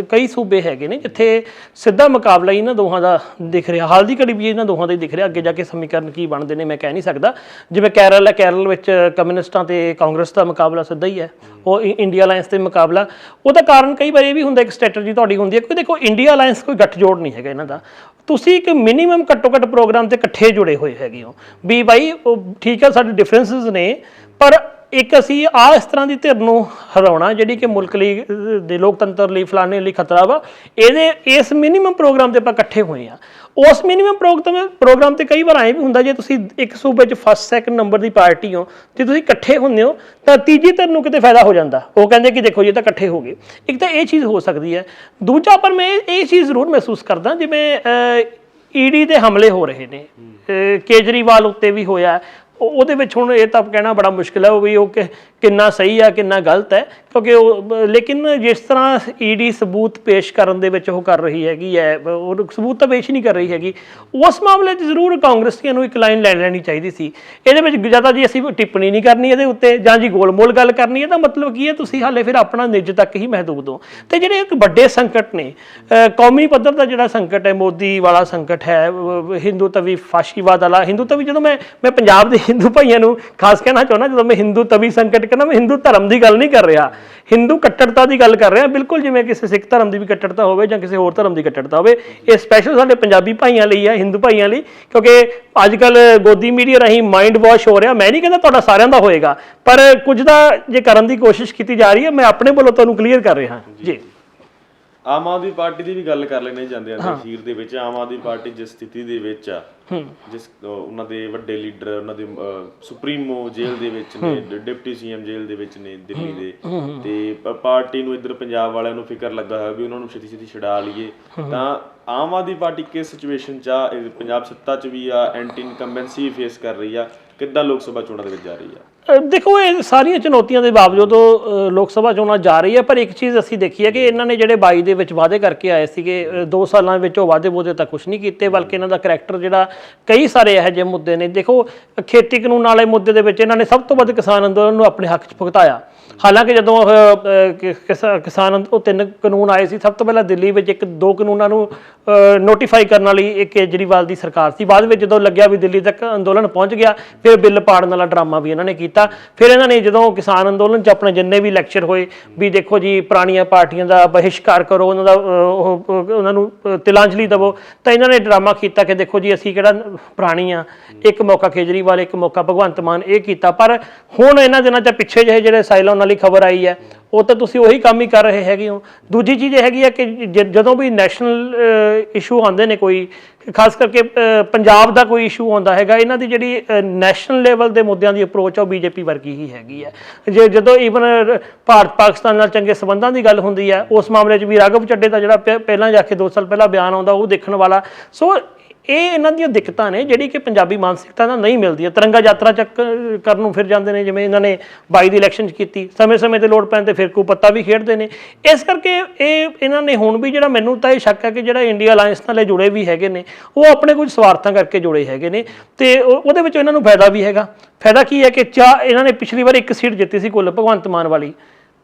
ਕਈ ਸੂਬੇ ਹੈਗੇ ਨੇ ਜਿੱਥੇ ਸਿੱਧਾ ਮੁਕਾਬਲਾ ਇਹਨਾਂ ਦੋਹਾਂ ਦਾ ਦਿਖ ਰਿਹਾ। ਹਾਲ ਦੀ ਘੜੀ ਵੀ ਇਹਨਾਂ ਦੋਹਾਂ ਦਾ ਹੀ ਦਿਖ ਰਿਹਾ। ਅੱਗੇ ਜਾ ਕੇ ਸਮੀਕਰਨ ਕੀ ਬਣਦੇ ਨੇ ਮੈਂ ਕਹਿ ਨਹੀਂ ਸਕਦਾ। ਜਿਵੇਂ ਕੇਰਲ ਹੈ ਕੇਰਲ ਵਿੱਚ ਕਮਿਊਨਿਸਟਾਂ ਤੇ ਕਾਂਗਰਸ ਦਾ ਮੁਕਾਬਲਾ ਸਿੱਧਾ ਹੀ ਹੈ। ਉਹ ਇੰਡੀਆ ਅਲਾਈਅੰਸ ਦੇ ਮੁਕਾਬਲਾ। ਉਹਦਾ ਕਾਰਨ ਕਈ ਵਾਰ ਇਹ ਵੀ ਹੁੰਦਾ, ਇੱਕ ਸਟ੍ਰੈਟਜੀ ਤੁਹਾਡੀ ਹੁੰਦੀ ਹੈ ਕਿ ਦੇਖੋ, ਇੰਡੀਆ ਅਲਾਈਅੰਸ ਕੋਈ ਗੱਠਜੋੜ ਨਹੀਂ ਹੈਗਾ ਇਹਨਾਂ ਦਾ। ਤੁਸੀਂ ਇੱਕ ਮਿਨੀਮਮ ਘੱਟੋ ਘੱਟ ਪ੍ਰੋਗਰਾਮ ਤੇ ਇਕੱਠੇ ਜੁੜੇ ਹੋਏ ਹੈਗੇ ਹੋ। ਵੀ ਭਾਈ ਉਹ ਠੀਕ ਹੈ, ਸਾਡੇ ਡਿਫਰੈਂਸਸ ਨੇ, ਪਰ ਇੱਕ ਅਸੀਂ ਆ ਇਸ ਤਰ੍ਹਾਂ ਦੀ ਧਿਰ ਨੂੰ ਹਰਾਉਣਾ, ਜਿਹੜੀ ਕਿ ਮੁਲਕ ਲਈ ਦੇ ਲੋਕਤੰਤਰ ਲਈ, ਫਲਾਣੇ ਲਈ ਖਤਰਾ ਵਾ, ਇਹਦੇ, ਇਸ ਮਿਨੀਮਮ ਪ੍ਰੋਗਰਾਮ ਤੇ ਆਪਾਂ ਇਕੱਠੇ ਹੋਏ ਆ ਉਸ ਮਿਨੀਮਮ ਪ੍ਰੋਗਰਾਮ ਪ੍ਰੋਗਰਾਮ ਤੇ ਕਈ ਵਾਰ ਐਂ ਵੀ ਹੁੰਦਾ, ਜੇ ਤੁਸੀਂ ਇੱਕ ਸੂਬੇ 'ਚ ਫਸਟ ਸੈਕੰਡ ਨੰਬਰ ਦੀ ਪਾਰਟੀ ਹੋ, ਤੇ ਤੁਸੀਂ ਇਕੱਠੇ ਹੁੰਦੇ ਹੋ, ਤਾਂ ਤੀਜੀ ਧਿਰ ਨੂੰ ਕਿਤੇ ਫਾਇਦਾ ਹੋ ਜਾਂਦਾ। ਉਹ ਕਹਿੰਦੇ ਕਿ ਦੇਖੋ, ਜੇ ਤਾਂ ਇਕੱਠੇ ਹੋ ਗਏ। ਇੱਕ ਤਾਂ ਇਹ ਚੀਜ਼ ਹੋ ਸਕਦੀ ਹੈ। ਦੂਜਾ, ਪਰ ਮੈਂ ਇਹ ਇਹ ਚੀਜ਼ ਜ਼ਰੂਰ ਮਹਿਸੂਸ ਕਰਦਾ, ਜਿਵੇਂ ਈਡੀ ਦੇ ਹਮਲੇ ਹੋ ਰਹੇ ਨੇ। ਕੇਜਰੀਵਾਲ ਉੱਤੇ ਵੀ ਹੋਇਆ। ਉਹਦੇ ਵਿੱਚ ਹੁਣ ਇਹ ਤਾਂ ਕਹਿਣਾ ਬੜਾ ਮੁਸ਼ਕਿਲ ਹੈ ਉਹ ਵੀ ਉਹ ਕਿ- ਕਿੰਨਾ ਸਹੀ ਆ, ਕਿੰਨਾ ਗਲਤ ਹੈ, ਕਿਉਂਕਿ ਉਹ, ਲੇਕਿਨ ਜਿਸ ਤਰ੍ਹਾਂ ਈਡੀ ਸਬੂਤ ਪੇਸ਼ ਕਰਨ ਦੇ ਵਿੱਚ ਉਹ ਕਰ ਰਹੀ ਹੈਗੀ ਹੈ, ਉਹ ਸਬੂਤ ਤਾਂ ਪੇਸ਼ ਨਹੀਂ ਕਰ ਰਹੀ ਹੈਗੀ, ਉਸ ਮਾਮਲੇ 'ਚ ਜ਼ਰੂਰ ਕਾਂਗਰਸੀਆਂ ਨੂੰ ਇੱਕ ਲਾਈਨ ਲੈ ਲੈਣੀ ਚਾਹੀਦੀ ਸੀ। ਇਹਦੇ ਵਿੱਚ ਜ਼ਿਆਦਾ ਜੀ ਅਸੀਂ ਟਿੱਪਣੀ ਨਹੀਂ ਕਰਨੀ ਇਹਦੇ ਉੱਤੇ, ਜਾਂ ਜੀ ਗੋਲਮੋਲ ਗੱਲ ਕਰਨੀ ਹੈ, ਤਾਂ ਮਤਲਬ ਕੀ ਹੈ, ਤੁਸੀਂ ਹਾਲੇ ਫਿਰ ਆਪਣਾ ਨਿੱਜ ਤੱਕ ਹੀ ਮਹਦੂਦ ਹੋ ਤੇ ਜਿਹੜੇ ਇੱਕ ਵੱਡੇ ਸੰਕਟ ਨੇ ਕੌਮੀ ਪੱਧਰ ਦਾ ਜਿਹੜਾ ਸੰਕਟ ਹੈ, ਮੋਦੀ ਵਾਲਾ ਸੰਕਟ ਹੈ ਹਿੰਦੂ ਤਵੀ ਫਾਸ਼ੀਵਾਦ ਵਾਲਾ, ਹਿੰਦੂ ਤਵੀ ਜਦੋਂ ਮੈਂ ਮੈਂ ਪੰਜਾਬ ਦੇ ਹਿੰਦੂ ਭਾਈਆਂ ਨੂੰ ਖਾਸ ਕਹਿਣਾ ਚਾਹੁੰਦਾ, ਜਦੋਂ ਮੈਂ ਹਿੰਦੂ ਤਵੀ ਸੰਕਟ ਕਹਿੰਦਾ ਮੈਂ ਹਿੰਦੂ ਧਰਮ ਦੀ ਗੱਲ ਨਹੀਂ ਕਰ ਰਿਹਾ। ਹਿੰਦੂ ਕੱਟੜਤਾ ਦੀ ਗੱਲ ਕਰ ਰਿਹਾ। ਬਿਲਕੁਲ ਜਿਵੇਂ ਕਿਸੇ ਸਿੱਖ ਧਰਮ ਦੀ ਵੀ ਕੱਟੜਤਾ ਹੋਵੇ ਜਾਂ ਕਿਸੇ ਹੋਰ ਧਰਮ ਦੀ ਕੱਟੜਤਾ ਹੋਵੇ ਇਹ ਸਪੈਸ਼ਲ ਸਾਡੇ ਪੰਜਾਬੀ ਭਾਈਆਂ ਲਈ ਹੈ ਹਿੰਦੂ ਭਾਈਆਂ ਲਈ ਕਿਉਂਕਿ ਅੱਜ ਕੱਲ ਗੋਦੀ ਮੀਡੀਆ ਰਾਹੀਂ ਮਾਈਂਡ ਵਾਸ਼ ਹੋ ਰਿਹਾ। ਮੈਂ ਨਹੀਂ ਕਹਿੰਦਾ ਤੁਹਾਡਾ ਸਾਰਿਆਂ ਦਾ ਹੋਏਗਾ ਪਰ ਕੁਝ ਦਾ ਜੇ ਕਰਨ ਦੀ ਕੋਸ਼ਿਸ਼ ਕੀਤੀ ਜਾ ਰਹੀ ਹੈ ਮੈਂ ਆਪਣੇ ਵੱਲੋਂ ਤੁਹਾਨੂੰ ਕਲੀਅਰ ਕਰ ਰਿਹਾ। ਜੀ। ਆਮ ਆਦਮੀ ਪਾਰਟੀ ਦੀ ਵੀ ਗੱਲ ਕਰ ਲੈਣੇ ਜਾਂਦੇ ਆ ਅਖੀਰ ਦੇ ਵਿੱਚ। ਆਮ ਆਦਮੀ ਪਾਰਟੀ ਜਿਸ ਸਥਿਤੀ ਦੇ ਵਿੱਚ ਆ ਜਿਸ ਉਹਨਾਂ ਦੇ ਵੱਡੇ ਲੀਡਰ ਉਹਨਾਂ ਦੇ ਸੁਪਰੀਮੋ ਜੇਲ੍ਹ ਦੇ ਵਿੱਚ ਨੇ ਡਿਪਟੀ ਸੀਐਮ ਜੇਲ੍ਹ ਦੇ ਵਿੱਚ ਨੇ ਦਿੱਲੀ ਦੇ। ਤੇ ਪਾਰਟੀ ਨੂੰ ਇੱਧਰ ਪੰਜਾਬ ਵਾਲਿਆਂ ਨੂੰ ਫਿਕਰ ਲੱਗਾ ਹੋਇਆ ਵੀ ਉਹਨਾਂ ਨੂੰ ਛੇਤੀ ਛੇਤੀ ਛਡਾ ਲਈਏ। ਤਾਂ ਆਮ ਆਦਮੀ ਪਾਰਟੀ ਕਿਸ ਸਿਚੁਏਸ਼ਨ 'ਚ ਆ? ਪੰਜਾਬ ਸੱਤਾ 'ਚ ਵੀ ਆ ਐਂਟੀ ਇਨਕੰਬੈਂਸੀ ਫੇਸ ਕਰ ਰਹੀ ਆ। ਕਿੱਦਾਂ ਲੋਕ ਸਭਾ ਚੋਣਾਂ ਦੇ ਵਿੱਚ ਜਾ ਰਹੀ ਆ? ਦੇਖੋ ਇਹ ਸਾਰੀਆਂ ਚੁਣੌਤੀਆਂ ਦੇ ਬਾਵਜੂਦ ਉਹ, ਅ, ਲੋਕ ਸਭਾ ਚੋਣਾਂ ਜਾ ਰਹੀ ਹੈ ਪਰ ਇੱਕ ਚੀਜ਼ ਅਸੀਂ ਦੇਖੀ ਹੈ ਕਿ ਇਹਨਾਂ ਨੇ ਜਿਹੜੇ 22 ਦੇ ਵਿੱਚ ਵਾਅਦੇ ਕਰਕੇ ਆਏ ਸੀਗੇ 2 ਸਾਲਾਂ ਵਿੱਚ ਉਹ ਵਾਅਦੇ ਬੋਦੇ ਤਾਂ ਕੁਝ ਨਹੀਂ ਕੀਤੇ ਬਲਕਿ ਇਹਨਾਂ ਦਾ ਕਰੈਕਟਰ ਜਿਹੜਾ ਕਈ ਸਾਰੇ ਇਹੋ ਜਿਹੇ ਮੁੱਦੇ ਨੇ। ਦੇਖੋ ਖੇਤੀ ਕਾਨੂੰਨ ਵਾਲੇ ਮੁੱਦੇ ਦੇ ਵਿੱਚ ਇਹਨਾਂ ਨੇ ਸਭ ਤੋਂ ਵੱਧ ਕਿਸਾਨ ਅੰਦੋਲਨ ਨੂੰ ਆਪਣੇ ਹੱਕ 'ਚ ਭੁਗਤਾਇਆ। ਹਾਲਾਂਕਿ ਜਦੋਂ ਉਹ, ਅ, ਕਿ- ਕਿਸਾ- ਕਿਸਾਨ ਅੰਦ- ਉਹ ਤਿੰਨ ਕਾਨੂੰਨ ਆਏ ਸੀ ਸਭ ਤੋਂ ਪਹਿਲਾਂ ਦਿੱਲੀ ਵਿੱਚ ਇੱਕ ਦੋ ਕਾਨੂੰਨਾਂ ਨੂੰ ਨੋਟੀਫਾਈ ਕਰਨ ਵਾਲੀ ਇੱਕ ਕੇਜਰੀਵਾਲ ਦੀ ਸਰਕਾਰ ਸੀ। ਬਾਅਦ ਵਿੱਚ ਜਦੋਂ ਲੱਗਿਆ ਵੀ ਦਿੱਲੀ ਤੱਕ ਅੰਦੋਲਨ ਪਹੁੰਚ ਗਿਆ ਫਿਰ ਬਿੱਲ ਪਾੜਨ ਵਾਲਾ ਡਰਾਮਾ ਵੀ ਇਹਨਾਂ ਨੇ ਕੀਤਾ। ਕੀਤਾ। ਫਿਰ ਇਹਨਾਂ ਨੇ ਜਦੋਂ ਕਿਸਾਨ ਅੰਦੋਲਨ 'ਚ ਆਪਣੇ ਜਿੰਨੇ ਵੀ ਲੈਕਚਰ ਹੋਏ, ਵੀ ਦੇਖੋ ਜੀ, ਪੁਰਾਣੀਆਂ ਪਾਰਟੀਆਂ ਦਾ ਬਹਿਸ਼ਕਾਰ ਕਰੋ, ਉਹਨਾਂ ਦਾ ਉਹਨਾਂ ਨੂੰ ਤਿਲਾਂਜਲੀ ਦੇਵੋ, ਤਾਂ ਇਹਨਾਂ ਨੇ ਡਰਾਮਾ ਕੀਤਾ ਕਿ ਦੇਖੋ ਜੀ, ਅਸੀਂ ਕਿਹੜਾ ਪੁਰਾਣੀ ਆ। ਇੱਕ ਮੌਕਾ ਕੇਜਰੀਵਾਲ, ਇੱਕ ਮੌਕਾ ਭਗਵੰਤ ਮਾਨ, ਇਹ ਕੀਤਾ। ਪਰ ਹੁਣ ਇਹਨਾਂ ਦਿਨਾਂ 'ਚ ਪਿੱਛੇ ਜਿਹੇ ਜਿਹੜੇ ਸਾਈਲੋਨ ਵਾਲੀ ਖਬਰ ਆਈ ਹੈ ਉਹ ਤਾਂ ਤੁਸੀਂ ਉਹੀ ਕੰਮ ਹੀ ਕਰ ਰਹੇ ਹੈਗੇ ਹੋ। ਦੂਜੀ ਚੀਜ਼ ਇਹ ਹੈਗੀ ਹੈ ਕਿ ਜ- ਜਦੋਂ ਵੀ ਨੈਸ਼ਨਲ ਇਸ਼ੂ ਆਉਂਦੇ ਨੇ ਕੋਈ ਖਾਸ ਕਰਕੇ ਅ, ਪੰਜਾਬ ਦਾ ਕੋਈ ਇਸ਼ੂ ਆਉਂਦਾ ਹੈਗਾ ਇਹਨਾਂ ਦੀ ਜਿਹੜੀ ਨੈਸ਼ਨਲ ਲੈਵਲ ਦੇ ਮੁੱਦਿਆਂ ਦੀ ਅਪਰੋਚ ਆ ਉਹ ਬੀਜੇਪੀ ਵਰਗੀ ਹੀ ਹੈਗੀ ਹੈ ਜੇ ਜਦੋਂ ਈਵਨ ਭਾਰਤ ਪਾਕਿਸਤਾਨ ਨਾਲ ਚੰਗੇ ਸਬੰਧਾਂ ਦੀ ਗੱਲ ਹੁੰਦੀ ਹੈ ਉਸ ਮਾਮਲੇ 'ਚ ਵੀ ਰਾਘਵ ਚੱਡੇ ਦਾ ਜਿਹੜਾ ਪਹਿ- ਪਹਿਲਾਂ ਜਾ ਕੇ 2 ਸਾਲ ਪਹਿਲਾਂ ਬਿਆਨ ਆਉਂਦਾ ਉਹ ਦੇਖਣ ਵਾਲਾ। ਸੋ ਇਹ ਇਹਨਾਂ ਦੀਆਂ ਦਿੱਕਤਾਂ ਨੇ ਜਿਹੜੀ ਕਿ ਪੰਜਾਬੀ ਮਾਨਸਿਕਤਾ ਨਾਲ ਨਹੀਂ ਮਿਲਦੀਆਂ। ਤਿਰੰਗਾ ਯਾਤਰਾ ਚੱਕ ਕਰਨ ਨੂੰ ਫਿਰ ਜਾਂਦੇ ਨੇ, ਜਿਵੇਂ ਇਹਨਾਂ ਨੇ 22 ਦੀ ਇਲੈਕਸ਼ਨ 'ਚ ਕੀਤੀ। ਸਮੇਂ-ਸਮੇਂ ਤੇ ਲੋੜ ਪੈਣ ਤੇ ਫਿਰ ਕੋ ਪੱਤਾ ਵੀ ਖੇਡਦੇ ਨੇ। ਇਸ ਕਰਕੇ ਇਹ ਇਹਨਾਂ ਨੇ ਹੁਣ ਵੀ ਜਿਹੜਾ ਮੈਨੂੰ ਤਾਂ ਇਹ ਸ਼ੱਕ ਹੈ ਕਿ ਜਿਹੜਾ ਇੰਡੀਆ ਅਲਾਈਅੰਸ ਨਾਲ ਜੁੜੇ ਵੀ ਹੈਗੇ ਨੇ, ਉਹ ਆਪਣੇ ਕੁਝ ਸਵਾਰਥਾਂ ਕਰਕੇ ਜੁੜੇ ਹੈਗੇ ਨੇ ਤੇ ਉਹਦੇ ਵਿੱਚ ਇਹਨਾਂ ਨੂੰ ਫਾਇਦਾ ਵੀ ਹੈਗਾ। ਫਾਇਦਾ ਕੀ ਹੈ ਕਿ ਚਾ ਇਹਨਾਂ ਨੇ ਪਿਛਲੀ ਵਾਰ ਇੱਕ ਸੀਟ ਜਿੱਤੀ ਸੀ ਕੁੱਲ ਭਗਵੰਤ ਮਾਨ ਵਾਲੀ।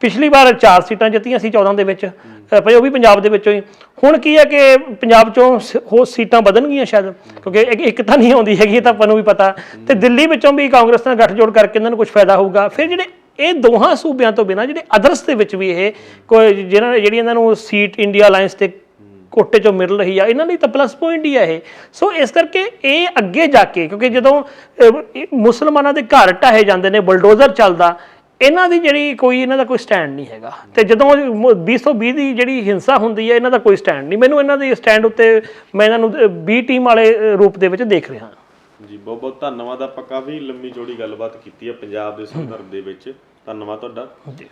ਪਿਛਲੀ ਵਾਰ ਚਾਰ ਸੀਟਾਂ ਜਿੱਤੀਆਂ ਸੀ 14 ਦੇ ਵਿੱਚ ਅ, ਭਾਈ ਉਹ ਵੀ ਪੰਜਾਬ ਦੇ ਵਿੱਚੋਂ ਹੀ। ਹੁਣ ਕੀ ਹੈ ਕਿ ਪੰਜਾਬ ਚੋਂ ਸ- ਹੋਰ ਸੀਟਾਂ ਵਧਣਗੀਆਂ ਸ਼ਾਇਦ ਕਿਉਂਕਿ ਇੱਕ ਇੱਕ ਤਾਂ ਨਹੀਂ ਆਉਂਦੀ ਹੈਗੀ ਇਹ ਤਾਂ ਆਪਾਂ ਨੂੰ ਵੀ ਪਤਾ। ਤੇ ਦਿੱਲੀ ਵਿੱਚੋਂ ਵੀ ਕਾਂਗਰਸ ਨਾਲ ਗੱਠਜੋੜ ਕਰਕੇ ਇਹਨਾਂ ਨੂੰ ਕੁਝ ਫਾਇਦਾ ਹੋਊਗਾ। ਫਿਰ ਜਿਹੜੇ ਇਹ ਦੋਹਾਂ ਸੂਬਿਆਂ ਤੋਂ ਬਿਨਾਂ ਜਿਹੜੇ ਅਦਰਸ ਦੇ ਵਿੱਚ ਵੀ ਇਹ ਕੋਈ ਜਿਹਨਾਂ ਜਿਹੜੀ ਇਹਨਾਂ ਨੂੰ ਸੀਟ ਇੰਡੀਆ ਅਲਾਈਅੰਸ ਤੇ ਕੋਟੇ ਚੋਂ ਮਿਲ ਰਹੀ ਆ ਇਹਨਾਂ ਲਈ ਤਾਂ ਪਲੱਸ ਪੁਆਇੰਟ ਹੀ ਆ ਇਹ। ਸੋ ਇਸ ਕਰਕੇ ਇਹ ਅੱਗੇ ਜਾ ਕੇ ਕਿਉਂਕਿ ਜਦੋਂ ਮੁਸਲਮਾਨਾਂ ਦੇ ਘਰ ਢਾਹੇ ਜਾਂਦੇ ਨੇ ਬਲਡੋਜ਼ਰ ਚੱਲਦਾ ਇਹਨਾਂ ਦੀ ਜਿਹੜੀ ਕੋਈ ਇਹਨਾਂ ਦਾ ਕੋਈ ਸਟੈਂਡ ਨਹੀਂ ਹੈਗਾ। ਤੇ ਜਦੋਂ 220 ਦੀ ਜਿਹੜੀ ਹਿੰਸਾ ਹੁੰਦੀ ਹੈ ਇਹਨਾਂ ਦਾ ਕੋਈ ਸਟੈਂਡ ਨਹੀਂ। ਮੈਨੂੰ ਇਹਨਾਂ ਦੇ ਸਟੈਂਡ ਉੱਤੇ ਮੈਂ ਇਹਨਾਂ ਨੂੰ ਬੀ ਟੀਮ ਵਾਲੇ ਰੂਪ ਦੇ ਵਿੱਚ ਦੇਖ ਰਿਹਾ। ਜੀ ਬਹੁਤ ਬਹੁਤ ਧੰਨਵਾਦ। ਆਪਾਂ ਕਾਫੀ ਲੰਮੀ ਚੌੜੀ ਗੱਲਬਾਤ ਕੀਤੀ ਹੈ ਪੰਜਾਬ ਦੇ ਸੰਦਰਭ ਦੇ ਵਿੱਚ। ਧੰਨਵਾਦ ਤੁਹਾਡਾ। ਜੀ।